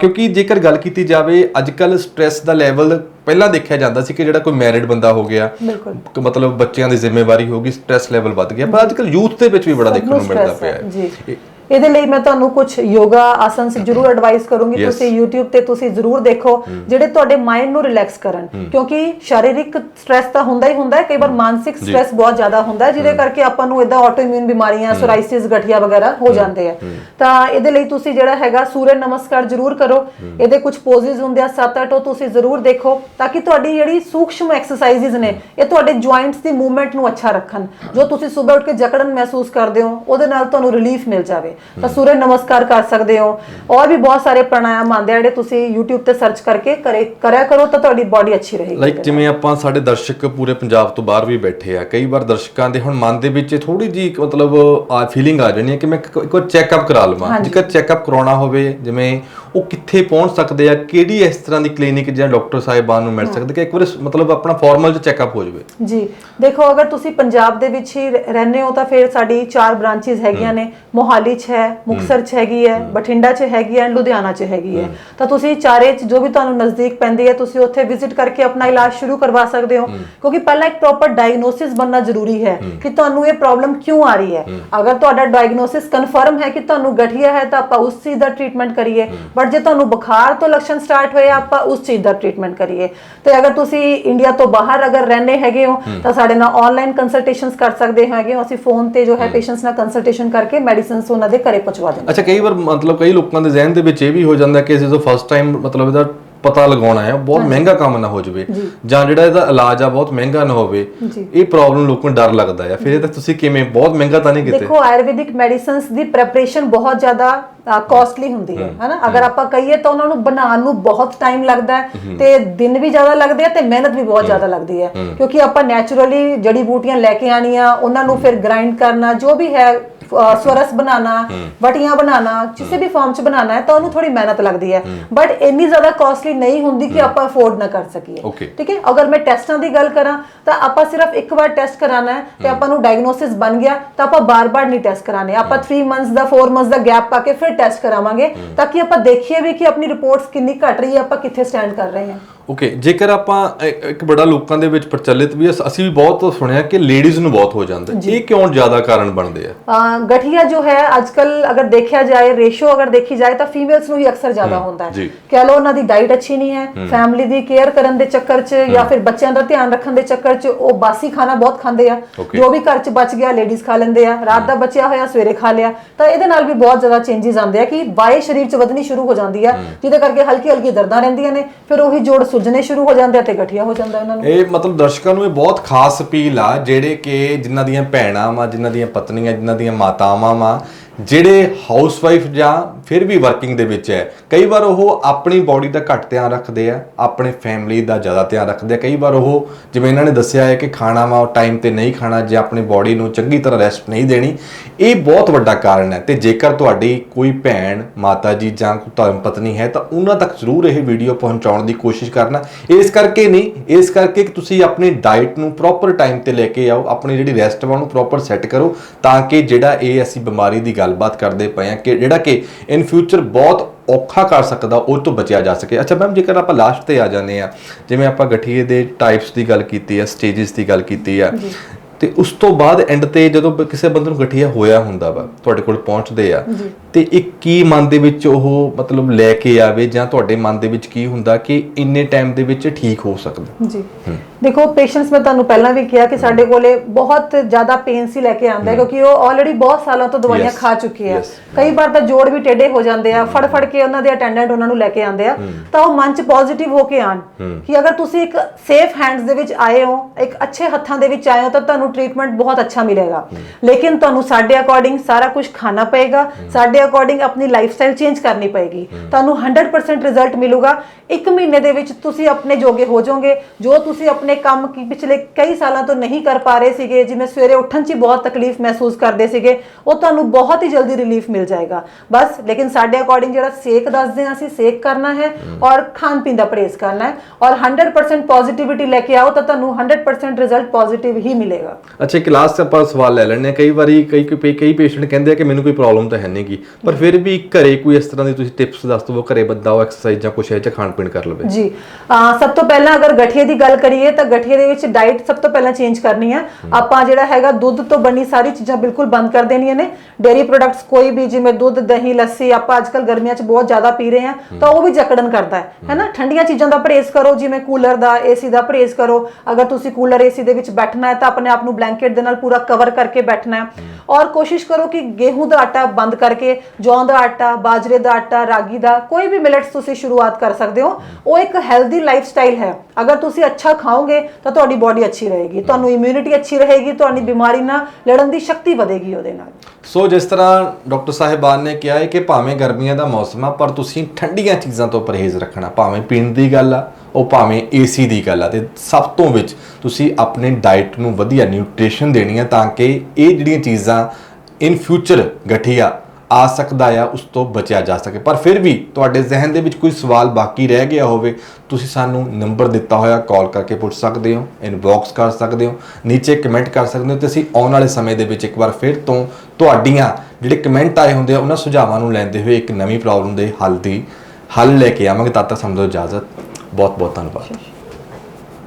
ਕਿਉਂਕਿ ਜੇਕਰ ਗੱਲ ਕੀਤੀ ਜਾਵੇ ਅੱਜ ਕੱਲ ਸਟ੍ਰੈਸ ਦਾ ਲੈਵਲ ਪਹਿਲਾਂ ਦੇਖਿਆ ਜਾਂਦਾ ਸੀ ਕਿ ਜਿਹੜਾ ਕੋਈ ਮੈਰਿਡ ਬੰਦਾ ਹੋ ਗਿਆ ਬਿਲਕੁਲ। ਕਿ ਮਤਲਬ ਬੱਚਿਆਂ ਦੀ ਜ਼ਿੰਮੇਵਾਰੀ ਹੋ ਗਈ ਸਟ੍ਰੈਸ ਲੈਵਲ ਵੱਧ ਗਿਆ। ਪਰ ਅੱਜ ਕੱਲ ਯੂਥ ਦੇ ਵਿੱਚ ਵੀ ਬੜਾ ਦੇਖਣ ਨੂੰ ਮਿਲਦਾ ਪਿਆ ਹੈ, ਜੀ। ਇਹਦੇ ਲਈ ਮੈਂ ਤੁਹਾਨੂੰ ਕੁਝ ਯੋਗਾ ਆਸਨਸ ਜ਼ਰੂਰ ਐਡਵਾਈਸ ਕਰੂੰਗੀ. ਤੁਸੀਂ YouTube ਤੇ ਤੁਸੀਂ ਜ਼ਰੂਰ ਦੇਖੋ ਜਿਹੜੇ ਤੁਹਾਡੇ ਮਾਈਂਡ ਨੂੰ ਰਿਲੈਕਸ ਕਰਨ। ਕਿਉਂਕਿ ਸਰੀਰਕ ਸਟ੍ਰੈਸ ਤਾਂ ਹੁੰਦਾ ਹੀ ਹੁੰਦਾ ਹੈ ਕਈ ਵਾਰ ਮਾਨਸਿਕ ਸਟ੍ਰੈਸ ਬਹੁਤ ਜ਼ਿਆਦਾ ਹੁੰਦਾ ਹੈ ਜਿਹਦੇ ਕਰਕੇ ਆਪਾਂ ਨੂੰ ਇਦਾਂ ਆਟੋਇਮਿਊਨ ਬਿਮਾਰੀਆਂ ਸੋਰਾਇਸਿਸ ਗਠੀਆ ਵਗੈਰਾ ਹੋ ਜਾਂਦੇ ਆ। ਤਾਂ ਇਹਦੇ ਲਈ ਤੁਸੀਂ ਜਿਹੜਾ ਹੈਗਾ ਸੂਰਜ ਨਮਸਕਾਰ ਜ਼ਰੂਰ ਕਰੋ। ਇਹਦੇ ਕੁਝ ਪੋਜ਼ਿਸ ਹੁੰਦੇ ਆ 7-8 ਉਹ ਤੁਸੀਂ ਜ਼ਰੂਰ ਦੇਖੋ ਤਾਂ ਕਿ ਤੁਹਾਡੀ ਜਿਹੜੀ ਸੂਖਸ਼ਮ ਐਕਸਰਸਾਈਜ਼ਸ ਨੇ ਇਹ ਤੁਹਾਡੇ ਜੁਆਇੰਟਸ ਦੀ ਮੂਵਮੈਂਟ ਨੂੰ ਅੱਛਾ ਰੱਖਣ। ਜੋ ਤੁਸੀਂ ਸਵੇਰ ਉੱਠ ਕੇ ਜਕੜਨ ਮਹਿਸੂਸ ਕਰਦੇ ਹੋ ਉਹਦੇ ਨਾਲ ਤੁਹਾਨੂੰ ਰਿਲੀਫ ਮਿਲ ਜਾਵੇ। ਤਾਂ ਸੂਰਜ ਨਮਸਕਾਰ ਕਰ ਸਕਦੇ ਹੋ। ਔਰ ਵੀ ਬਹੁਤ ਸਾਰੇ ਪ੍ਰਾਣਾਯਾਮ ਆਉਂਦੇ ਆ ਜਿਹੜੇ ਤੁਸੀਂ YouTube ਤੇ ਸਰਚ ਕਰਕੇ ਕਰੇ ਕਰਿਆ ਕਰੋ ਤਾਂ ਤੁਹਾਡੀ ਬਾਡੀ ਅੱਛੀ ਰਹੇਗੀ। ਲਾਈਕ ਜਿਵੇਂ ਆਪਾਂ ਸਾਡੇ ਦਰਸ਼ਕ ਪੂਰੇ ਪੰਜਾਬ ਤੋਂ ਬਾਹਰ ਵੀ ਬੈਠੇ ਆ ਕਈ ਵਾਰ ਦਰਸ਼ਕਾਂ ਦੇ ਹੁਣ ਮਨ ਦੇ ਵਿੱਚ ਥੋੜੀ ਜੀ ਮਤਲਬ ਆ ਫੀਲਿੰਗ ਆ ਜਾਣੀ ਹੈ ਕਿ ਮੈਂ ਇੱਕ ਵਾਰ ਚੈੱਕਅਪ ਕਰਾ ਲਵਾਂ। ਜੇਕਰ ਚੈੱਕਅਪ ਕਰਾਉਣਾ ਹੋਵੇ ਜਿਵੇਂ ਉਹ ਕਿੱਥੇ ਪਹੁੰਚ ਸਕਦੇ ਆ ਕਿਹੜੀ ਇਸ ਤਰ੍ਹਾਂ ਦੀ ਕਲੀਨਿਕ ਜਾਂ ਡਾਕਟਰ ਸਾਹਿਬਾਨ ਨੂੰ ਮਿਲ ਸਕਦੇ ਕਿ ਇੱਕ ਵਾਰ ਮਤਲਬ ਆਪਣਾ ਫਾਰਮਲ ਚ ਚੈੱਕਅਪ ਹੋ ਜਾਵੇ। ਜੀ ਦੇਖੋ ਅਗਰ ਤੁਸੀਂ ਪੰਜਾਬ ਦੇ ਵਿੱਚ ਹੀ ਰਹਿ- ਰਹਿੰਦੇ ਹੋ ਤਾਂ ਫਿਰ ਸਾਡੀ ਚਾਰ ਬ੍ਰਾਂਚਿਸ ਹੈਗੀਆਂ ਨੇ ਮੋਹਾਲੀ 'ਚ ਹੈ ਮੁਕਤਸਰ 'ਚ ਹੈਗੀ ਹੈ ਬਠਿੰਡਾ 'ਚ ਹੈਗੀ ਹੈ ਲੁਧਿਆਣਾ 'ਚ ਹੈਗੀ ਹੈ। ਤਾਂ ਤੁਸੀਂ ਚਾਰੇ 'ਚ ਜੋ ਵੀ ਤੁਹਾਨੂੰ ਨਜ਼ਦੀਕ ਪੈਂਦੀ ਹੈ ਤੁਸੀਂ ਉੱਥੇ ਵਿਜ਼ਿਟ ਕਰਕੇ ਆਪਣਾ ਇਲਾਜ ਸ਼ੁਰੂ ਕਰਵਾ ਸਕਦੇ ਹੋ। ਕਿਉਂਕਿ ਪਹਿਲਾਂ ਇੱਕ ਪ੍ਰੋਪਰ ਡਾਇਗਨੋਸਿਸ ਬਣਨਾ ਜ਼ਰੂਰੀ ਹੈ ਕਿ ਤੁਹਾਨੂੰ ਇਹ ਪ੍ਰੋਬਲਮ ਕਿਉਂ ਆ ਰਹੀ ਹੈ। ਅਗਰ ਤੁਹਾਡਾ ਡਾਇਗਨੋਸਿਸ ਕਨਫਰਮ ਹੈ ਕਿ ਤੁਹਾਨੂੰ ਗਠੀਆ ਹੈ ਤਾਂ ਆਪਾਂ ਉਸ ਚੀਜ਼ ਦਾ ਟ੍ਰੀਟਮੈਂਟ ਕਰੀਏ। ਬਟ ਜੇ ਤੁਹਾਨੂੰ ਬੁਖਾਰ ਤੋਂ ਲੱਛਣ ਸਟਾਰਟ ਹੋਏ ਆਪਾਂ ਉਸ ਚੀਜ਼ ਦਾ ਟ੍ਰੀਟਮੈਂਟ ਕਰੀਏ। ਤੇ ਅਗਰ ਤੁਸੀਂ ਇੰਡੀਆ ਤੋਂ ਬਾਹਰ ਅਗਰ ਰਹਿੰਦੇ ਹੈਗੇ ਹੋ ਤਾਂ ਸਾਡੇ ਨਾਲ ਆਨਲਾਈਨ ਕੰਸਲਟੇਸ਼ਨਸ ਕਰ ਸਕਦੇ ਹੈਗੇ ਹੋ। ਅਸੀਂ ਫੋਨ ਤੇ ਜੋ ਹੈ ਪੇਸ਼ੈਂਟਸ ਨਾਲ ਕੰਸਲਟੇਸ਼ਨ ਕਰਕੇ ਮੈਡੀਸਿਨਸ ਉਹਨਾਂ ਦੇ ਘਰੇ ਪਹੁੰਚਵਾ ਦਿੰਦੇ ਅੱਛਾ ਕਈ ਵਾਰ ਮਤਲਬ ਕਈ ਲੋਕਾਂ ਦੇ ਜ਼ਿਹਨ ਦੇ ਵਿੱਚ ਇਹ ਵੀ ਹੋ ਜਾਂਦਾ ਕਿ ਜਦੋਂ ਫਸਟ ਟਾਈਮ ਮਤਲਬ ਇਹਦਾ ਪਤਾ ਲਗਾਉਣਾ ਹੈ ਬਹੁਤ ਮਹਿੰਗਾ ਕੰਮ ਨਾ ਹੋ ਜਾਵੇ ਜਾਂ। ਜਿਹੜਾ ਇਹਦਾ ਇਲਾਜ ਆ ਬਹੁਤ ਮਹਿੰਗਾ ਨਾ ਹੋਵੇ। ਇਹ ਪ੍ਰੋਬਲਮ ਲੋਕਾਂ ਨੂੰ ਡਰ ਲੱਗਦਾ ਹੈ। ਫਿਰ ਇਹ ਤਾਂ ਤੁਸੀਂ ਕਿਵੇਂ ਬਹੁਤ ਮਹਿੰਗਾ ਤਾਂ ਨਹੀਂ ਕਿਤੇ? ਦੇਖੋ ਆਯੁਰਵੈਦਿਕ ਮੈਡੀਸਿਨਸ ਦੀ ਪ੍ਰੈਪਰੇਸ਼ਨ ਬਹੁਤ ਜ਼ਿਆਦਾ ਕਾਸਟਲੀ ਹੁੰਦੀ ਹੈ ਹਨਾ? ਅਗਰ ਆਪਾਂ ਕਹੀਏ ਤਾਂ ਉਹਨਾਂ ਨੂੰ ਬਣਾਉਣ ਨੂੰ ਬਹੁਤ ਟਾਈਮ ਲੱਗਦਾ ਹੈ ਤੇ ਦਿਨ ਵੀ ਜ਼ਿਆਦਾ ਲੱਗਦੇ ਆ ਤੇ ਮਿਹਨਤ ਵੀ ਬਹੁਤ ਜ਼ਿਆਦਾ ਲੱਗਦੀ ਹੈ। ਕਿਉਂਕਿ ਆਪਾਂ ਨੈਚੁਰਲੀ ਜੜੀ ਬੂਟੀਆਂ ਲੈ ਕੇ ਆਣੀਆਂ ਉਹਨਾਂ ਨੂੰ ਫਿਰ ਗ੍ਰਾਈਂਡ ਕਰਨਾ ਜੋ ਵੀ ਹੈ ਸਵਰਸ ਬਣਾਉਣਾ ਵਟੀਆਂ ਬਣਾਉਣਾ ਕਿਸੇ ਵੀ ਫਾਰਮ ਚ ਬਣਾਉਣਾ ਹੈ ਤਾਂ ਉਹਨੂੰ ਥੋੜੀ ਮਿਹਨਤ ਲੱਗਦੀ ਹੈ। ਬਟ ਇੰਨੀ ਜ਼ਿਆਦਾ ਕਾਸਟਲੀ ਨਹੀਂ ਹੁੰਦੀ ਕਿ ਆਪਾਂ ਅਫੋਰਡ ਨਾ ਕਰ ਸਕੀਏ. ਠੀਕ ਹੈ? ਅਗਰ ਮੈਂ ਟੈਸਟਾਂ ਦੀ ਗੱਲ ਕਰਾਂ ਤਾਂ ਆਪਾਂ ਸਿਰਫ ਇੱਕ ਵਾਰ ਟੈਸਟ ਕਰਾਣਾ ਹੈ ਤੇ ਆਪਾਂ ਨੂੰ ਡਾਇਗਨੋਸਿਸ ਬਣ ਗਿਆ ਤਾਂ ਆਪਾਂ ਬਾਰ-ਬਾਰ ਨਹੀਂ ਟੈਸਟ ਕਰਾਣੇ ਆਪਾਂ 3 ਮੰਥਸ ਦਾ 4 ਮੰਥਸ ਦਾ ਗੈਪ ਪਾ ਕੇ ਫਿਰ ਟੈਸਟ ਕਰਾਵਾਂਗੇ ਤਾਂ ਕਿ ਆਪਾਂ ਦੇਖੀਏ ਵੀ ਕਿ ਆਪਣੀ ਰਿਪੋਰਟਸ ਕਿੰਨੀ ਘਟ ਰਹੀ ਹੈ ਆਪਾਂ ਕਿੱਥੇ ਸਟੈਂਡ ਕਰ ਰਹੇ ਹਾਂ। ਓਕੇ ਜੇਕਰ ਆਪਾਂ ਇੱਕ ਬੜਾ ਲੋਕਾਂ ਦੇ ਵਿੱਚ ਪ੍ਰਚਲਿਤ ਵੀ ਹੈ, ਅਸੀਂ ਵੀ ਬਹੁਤ ਸੁਣਿਆ ਕਿ ਲੇਡੀਜ਼ ਨੂੰ ਬਹੁਤ ਹੋ ਜਾਂਦਾ ਇਹ ਕਿਉਂ ਜ਼ਿਆਦਾ ਕਾਰਨ ਬਣਦੇ ਆ? ਗਠੀਆ ਜੋ ਹੈ ਅੱਜਕੱਲ ਅਗਰ ਦੇਖਿਆ ਜਾਏ ਰੇਸ਼ੋ ਅਗਰ ਦੇਖੀ ਜਾਏ ਤਾਂ ਫੀਮੇਲਸ ਨੂੰ ਹੀ ਅਕਸਰ ਜ਼ਿਆਦਾ ਹੁੰਦਾ ਹੈ। ਕਹਿ ਲਓ ਉਹਨਾਂ ਦੀ ਡਾਈਟ ਅੱਛੀ ਨਹੀਂ ਹੈ ਫੈਮਿਲੀ ਦੀ ਕੇਅਰ ਕਰਨ ਦੇ ਚੱਕਰ 'ਚ ਜਾਂ ਫਿਰ ਬੱਚਿਆਂ ਦਾ ਧਿਆਨ ਰੱਖਣ ਦੇ ਚੱਕਰ 'ਚ ਉਹ ਬਾਸੀ ਖਾਣਾ ਬਹੁਤ ਖਾਂਦੇ ਆ. ਜੋ ਵੀ ਘਰ 'ਚ ਬਚ ਗਿਆ ਲੇਡੀਜ਼ ਖਾ ਲੈਂਦੇ ਆ। ਰਾਤ ਦਾ ਬਚਿਆ ਹੋਇਆ ਸਵੇਰੇ ਖਾ ਲਿਆ। ਤਾਂ ਇਹਦੇ ਨਾਲ ਵੀ ਬਹੁਤ ਜ਼ਿਆਦਾ ਚੇਂਜਸ ਆਉਂਦੇ ਆ ਕਿ ਵਾਏ ਸਰੀਰ 'ਚ ਵਧਣੀ ਸ਼ੁਰੂ ਹੋ ਜਾਂਦੀ ਆ ਜਿਹਦੇ ਕਰਕੇ ਹਲਕੀ ਹਲਕੀ ਦਰਦਾਂ ਰਹਿੰਦੀਆਂ ਨੇ ਫਿਰ ਉਹੀ ਜੋੜ ਸੁੱਜਣੇ ਸ਼ੁਰੂ ਹੋ ਜਾਂਦੇ ਆ ਤੇ ਗਠੀਆ ਹੋ ਜਾਂਦਾ ਇਹਨਾਂ ਨੂੰ। ਇਹ ਮਤਲਬ ਦਰਸ਼ਕਾਂ ਨੂੰ ਇਹ ਬਹੁਤ ਖਾਸ ਅਪੀਲ ਆ, ਜਿਹੜੇ ਕਿ ਜਿਨ੍ਹਾਂ ਦੀਆਂ ਭੈਣਾਂ ਵਾ, ਜਿਨ੍ਹਾਂ ਦੀਆਂ ਪਤਨੀਆਂ, ਜਿਨ੍ਹਾਂ ਦੀਆਂ ਮਾਤਾਵਾਂ ਵਾ ਜਿਹੜੇ ਹਾਊਸਵਾਈਫ ਜਾਂ ਫਿਰ ਵੀ ਵਰਕਿੰਗ ਦੇ ਵਿੱਚ ਹੈ, ਕਈ ਵਾਰ ਉਹ ਆਪਣੀ ਬਾਡੀ ਦਾ ਘੱਟ ਧਿਆਨ ਰੱਖਦੇ ਆ, ਆਪਣੇ ਫੈਮਿਲੀ ਦਾ ਜ਼ਿਆਦਾ ਧਿਆਨ ਰੱਖਦੇ ਆ। ਕਈ ਵਾਰ ਉਹ ਜਿਵੇਂ ਇਹਨਾਂ ਨੇ ਦੱਸਿਆ ਹੈ ਕਿ ਖਾਣਾ ਵਾ ਟਾਈਮ ਤੇ ਨਹੀਂ ਖਾਣਾ, ਜਾਂ ਆਪਣੀ ਬਾਡੀ ਨੂੰ ਚੰਗੀ ਤਰ੍ਹਾਂ ਰੈਸਟ ਨਹੀਂ ਦੇਣੀ, ਇਹ ਬਹੁਤ ਵੱਡਾ ਕਾਰਨ ਹੈ। ਤੇ ਜੇਕਰ ਤੁਹਾਡੀ ਕੋਈ ਭੈਣ ਮਾਤਾ ਜੀ ਜਾਂ ਕੋਈ ਧਰਮ ਪਤਨੀ ਹੈ, ਤਾਂ ਉਹਨਾਂ ਤੱਕ ਜ਼ਰੂਰ ਇਹ ਵੀਡੀਓ ਪਹੁੰਚਾਉਣ ਦੀ ਕੋਸ਼ਿਸ਼ ਕਰਨਾ। ਇਸ ਕਰਕੇ ਨਹੀਂ, ਇਸ ਕਰਕੇ ਕਿ ਤੁਸੀਂ ਆਪਣੀ ਡਾਈਟ ਨੂੰ ਪ੍ਰੋਪਰ ਟਾਈਮ ਤੇ ਲੈ ਕੇ ਆਓ, ਆਪਣੀ ਜਿਹੜੀ ਰੈਸਟ ਵਾ, ਉਹਨੂੰ ਪ੍ਰੋਪਰ ਸੈੱਟ ਕਰੋ, ਤਾਂ ਕਿ ਜਿਹੜਾ ਇਹ ਅਸੀਂ ਬਿਮਾਰੀ ਦੀ ਗੱਲਬਾਤ ਕਰਦੇ ਪਏ ਹਾਂ ਕਿ ਜਿਹੜਾ ਕਿ ਇਨ ਫਿਊਚਰ ਬਹੁਤ ਔਖਾ ਕਰ ਸਕਦਾ ਉਹ ਤੋਂ ਬਚਿਆ ਜਾ ਸਕੇ। ਅੱਛਾ ਮੈਮ ਜੇਕਰ ਆਪਾਂ ਲਾਸਟ ਤੇ ਆ ਜਾਂਦੇ ਆ ਜਿਵੇਂ ਆਪਾਂ ਗਠੀਏ ਦੇ ਟਾਈਪਸ ਦੀ ਗੱਲ ਕੀਤੀ ਹੈ ਸਟੇजेस ਦੀ ਗੱਲ ਕੀਤੀ ਆ ਤੇ ਉਸ ਤੋਂ ਬਾਅਦ ਐਂਡ ਤੇ ਜਦੋਂ ਕਿਸੇ ਬੰਦੇ ਨੂੰ ਗਠੀਆ ਹੋਇਆ ਹੁੰਦਾ ਵਾ ਤੁਹਾਡੇ ਕੋਲ ਪਹੁੰਚਦੇ ਆ ਤੇ ਇੱਕ ਕੀ ਮਨ ਦੇ ਵਿੱਚ ਉਹ ਮਤਲਬ ਲੈ ਕੇ ਆਵੇ ਜਾਂ ਤੁਹਾਡੇ ਮਨ ਦੇ ਵਿੱਚ ਕੀ ਹੁੰਦਾ ਕਿ ਇੰਨੇ ਟਾਈਮ ਦੇ ਵਿੱਚ ਠੀਕ ਹੋ ਸਕਦਾ? ਜੀ। ਦੇਖੋ ਪੇਸ਼ੈਂਟਸ ਮੈਂ ਤੁਹਾਨੂੰ ਪਹਿਲਾਂ ਵੀ ਕਿਹਾ ਕਿ ਸਾਡੇ ਕੋਲੇ ਬਹੁਤ ਜ਼ਿਆਦਾ ਪੇਨ ਸੀ ਲੈ ਕੇ ਆਉਂਦਾ ਹੈ ਕਿਉਂਕਿ ਉਹ ਆਲਰੇਡੀ ਬਹੁਤ ਸਾਲਾਂ ਤੋਂ ਦਵਾਈਆਂ. ਖਾ ਚੁੱਕੇ ਆ. ਕਈ ਵਾਰ ਤਾਂ ਜੋੜ ਵੀ ਟੇਢੇ ਹੋ ਜਾਂਦੇ ਆ ਫੜ ਫੜ ਕੇ ਉਹਨਾਂ ਦੇ ਅਟੈਂਡੈਂਟ ਉਹਨਾਂ ਨੂੰ ਲੈ ਕੇ ਆਉਂਦੇ ਆ ਤਾਂ ਉਹ ਮਨ ਚ ਪੋਜ਼ਿਟਿਵ ਹੋ ਕੇ ਆਣ ਕਿ ਅਗਰ ਤੁਸੀਂ ਇੱਕ ਸੇਫ ਹੈਂਡਸ ਦੇ ਵਿੱਚ ਆਏ ਹੋ ਇੱਕ ਅੱਛੇ ਹੱਥਾਂ ਦੇ ਵਿੱਚ ਆਏ ਹੋ ਤਾਂ ਤੁਹਾਨੂੰ ਟ੍ਰੀਟਮੈਂਟ ਬਹੁਤ ਅੱਛਾ ਮਿਲੇਗਾ। ਲੇਕਿਨ ਤੁਹਾਨੂੰ ਸਾਡੇ ਅਕੋਰਡਿੰਗ ਸਾਰਾ ਕੁਝ ਖਾਣਾ ਪਏਗਾ ਸਾਡੇ ਅਕੋਰਡਿੰਗ ਆਪਣੀ ਲਾਈਫਸਟਾਈਲ ਚੇਂਜ ਕਰਨੀ ਪਏਗੀ। ਤੁਹਾਨੂੰ 100% ਰਿਜ਼ਲਟ ਮਿਲੂਗਾ। ਇੱਕ ਮਹੀਨੇ ਦੇ ਵਿੱਚ ਤੁਸੀਂ ਆਪਣੇ ਜੋਗੇ ਹੋ ਜਾਓਗੇ। ਜੋ ਤੁਸੀਂ ਆਪਣੇ ਕੰਮ ਕੀ ਪਿਛਲੇ ਕਈ ਸਾਲਾਂ ਤੋਂ ਨਹੀਂ ਕਰ ਪਾ ਰਹੇ ਸੀਗੇ ਜਿਵੇਂ ਸਵੇਰੇ ਉੱਠਣ 'ਚ ਬਹੁਤ ਤਕਲੀਫ ਮਹਿਸੂਸ ਕਰਦੇ ਸੀਗੇ ਉਹ ਤੁਹਾਨੂੰ ਬਹੁਤ ਹੀ ਜਲਦੀ ਰਿਲੀਫ ਮਿਲ ਜਾਏਗਾ। ਬਸ ਲੇਕਿਨ ਸਾਡੇ ਅਕੋਰਡਿੰਗ ਜਿਹੜਾ ਸੇਕ ਦੱਸਦੇ ਹਾਂ ਅਸੀਂ ਸੇਕ ਕਰਨਾ ਹੈ ਔਰ ਖਾਣ ਪੀਣ ਦਾ ਪਰਹੇਜ਼ ਕਰਨਾ ਹੈ। ਔਰ 100% ਪੋਜ਼ਿਟਿਵਿਟੀ ਲੈ ਕੇ ਆਓ ਤਾਂ ਤੁਹਾਨੂੰ 100% ਰਿਜ਼ਲਟ ਪੋਜ਼ਿਟਿਵ ਹੀ ਮਿਲੇਗਾ। ਅੱਛਾ ਲਾਸਟ ਆਪਾਂ ਸਵਾਲ ਲੈ ਲੈਣੇ ਕਈ ਵਾਰੀ ਕਈ ਕਈ ਪੇਸ਼ੈਂਟ ਕਹਿੰਦੇ ਆ ਕਿ ਮੈਨੂੰ ਕੋਈ ਪ੍ਰੋਬਲਮ ਤਾਂ ਹੈ ਨਹੀਂਗੀ ਪਰ ਫਿਰ ਵੀ ਘਰੇ ਕੋਈ ਇਸ ਤਰ੍ਹਾਂ ਦੀ ਤੁਸੀਂ ਟਿਪਸ ਦੱਸ ਦਿਓ ਘਰੇ ਬੰਦਾ ਉਹ ਐਕਸਰਸਾਈਜ਼ ਜਾਂ ਕੁਛ ਇਹ ਜਿਹਾ ਖਾਣ ਪੀਣ ਕਰ ਲਵੇ। ਜੀ ਸਭ ਤੋਂ ਪਹਿਲਾਂ ਅਗਰ ਗਠੀਏ ਦੀ ਗੱਲ ਕਰੀਏ ਤਾਂ ਗਠੀਏ ਦੇ ਵਿੱਚ ਡਾਈਟ ਸਭ ਤੋਂ ਪਹਿਲਾਂ ਚੇਂਜ ਕਰਨੀ ਹੈ। ਆਪਾਂ ਜਿਹੜਾ ਹੈਗਾ ਦੁੱਧ ਤੋਂ ਬਣੀ ਸਾਰੀ ਚੀਜ਼ਾਂ ਬਿਲਕੁਲ ਬੰਦ ਕਰ ਦੇਣੀਆਂ ਨੇ। ਡੇਰੀ ਪ੍ਰੋਡਕਟਸ ਕੋਈ ਵੀ ਜਿਵੇਂ ਦੁੱਧ ਦਹੀਂ ਲੱਸੀ ਆਪਾਂ ਅੱਜਕੱਲ ਗਰਮੀਆਂ 'ਚ ਬਹੁਤ ਜ਼ਿਆਦਾ ਪੀ ਰਹੇ ਹਾਂ। ਤਾਂ ਉਹ ਵੀ ਜਕੜਨ ਕਰਦਾ ਹੈ ਹੈਨਾ ਠੰਡੀਆਂ ਚੀਜ਼ਾਂ ਦਾ ਪਰਹੇਜ਼ ਕਰੋ ਜਿਵੇਂ ਕੂਲਰ ਦਾ ਏਸੀ ਦਾ ਪਰਹੇਜ਼ ਕਰੋ। ਅਗਰ ਤੁਸੀਂ ਕੂਲਰ ਏਸੀ ਦੇ ਵਿੱਚ ਬੈਠਣਾ ਹੈ ਤਾਂ ਆਪਣੇ ਆਪ ਨੂੰ ਬਲੈਂਕਟ ਦੇ ਨਾਲ ਪੂਰਾ ਕਵਰ ਕਰਕੇ ਬੈਠਣਾ ਹੈ। ਔਰ ਕੋਸ਼ਿਸ਼ ਕਰੋ ਕਿ ਗੇਹੂੰ ਦਾ ਆਟਾ ਬੰਦ ਕਰਕੇ ਜੌਂ ਦਾ ਆਟਾ, ਬਾਜਰੇ ਦਾ ਆਟਾ, ਰਾਗੀ ਦਾ, ਕੋਈ ਵੀ ਮਿਲਟਸ ਤੁਸੀਂ ਸ਼ੁਰੂਆਤ ਕਰ ਸਕਦੇ ਹੋ, ਉਹ ਇੱਕ ਹੈਲਦੀ ਲਾਈਫ ਸਟਾਈਲ ਹੈ। ਅਗਰ ਤੁਸੀਂ ਅੱਛਾ ਖਾਓਗੇ, ਤਾਂ ਤੁਹਾਡੀ ਬਾਡੀ ਅੱਛੀ ਰਹੇਗੀ, ਤੁਹਾਨੂੰ ਇਮਿਊਨਿਟੀ ਅੱਛੀ ਰਹੇਗੀ, ਤੁਹਾਡੀ ਬਿਮਾਰੀ ਨਾਲ ਲੜਨ ਦੀ ਸ਼ਕਤੀ ਵਧੇਗੀ ਉਹਦੇ ਨਾਲ। ਸੋ ਜਿਸ ਤਰ੍ਹਾਂ ਡਾਕਟਰ ਸਾਹਿਬਾਨ ਨੇ ਕਿਹਾ ਹੈ ਕਿ ਭਾਵੇਂ ਗਰਮੀਆਂ ਦਾ ਮੌਸਮ ਆ, ਪਰ ਤੁਸੀਂ ਠੰਡੀਆਂ ਚੀਜ਼ਾਂ ਤੋਂ ਪਰਹੇਜ਼ ਰੱਖਣਾ, ਭਾਵੇਂ ਪੀਣ ਦੀ ਗੱਲ ਆ, ਉਹ ਭਾਵੇਂ ਏਸੀ ਦੀ ਗੱਲ ਆ, ਤੇ ਸਭ ਤੋਂ ਵਿੱਚ ਤੁਸੀਂ ਆਪਣੇ ਡਾਈਟ ਨੂੰ ਵਧੀਆ ਨਿਊਟ੍ਰੀਸ਼ਨ ਦੇਣੀ ਆ, ਤਾਂ ਕਿ ਇਹ ਜਿਹੜੀਆਂ ਚੀਜ਼ਾਂ ਇਨ ਫਿਊਚਰ ਗਠੀਆ ਆ ਸਕਦਾ ਆ, ਉਸ ਤੋਂ ਬਚਿਆ ਜਾ ਸਕੇ। ਪਰ ਫਿਰ ਵੀ ਤੁਹਾਡੇ ਜ਼ਿਹਨ ਦੇ ਵਿੱਚ ਕੋਈ ਸਵਾਲ ਬਾਕੀ ਰਹਿ ਗਿਆ ਹੋਵੇ, ਤੁਸੀਂ ਸਾਨੂੰ ਨੰਬਰ ਦਿੱਤਾ ਹੋਇਆ, ਕਾਲ ਕਰਕੇ ਪੁੱਛ ਸਕਦੇ ਹੋ ਇਨਬਾਕਸ ਕਰ ਸਕਦੇ ਹੋ, ਨੀਚੇ ਕਮੈਂਟ ਕਰ ਸਕਦੇ ਹੋ ਤੇ ਅਸੀਂ ਆਉਣ ਵਾਲੇ ਸਮੇਂ ਦੇ ਵਿੱਚ ਇੱਕ ਵਾਰ ਫਿਰ ਤੋਂ ਤੁਹਾਡੀਆਂ ਜਿਹੜੇ ਕਮੈਂਟ ਆਏ ਹੁੰਦੇ ਆ, ਉਹਨਾਂ ਸੁਝਾਵਾਂ ਨੂੰ ਲੈਂਦੇ ਹੋਏ ਇੱਕ ਨਵੀਂ ਪ੍ਰੋਬਲਮ ਦੇ ਹੱਲ ਦੀ ਹੱਲ ਲੈ ਕੇ ਆਵਾਂਗੇ। ਤਦ ਤੱਕ ਸਮਝੋ ਇਜਾਜ਼ਤ। ਬਹੁਤ ਬਹੁਤ ਧੰਨਵਾਦ।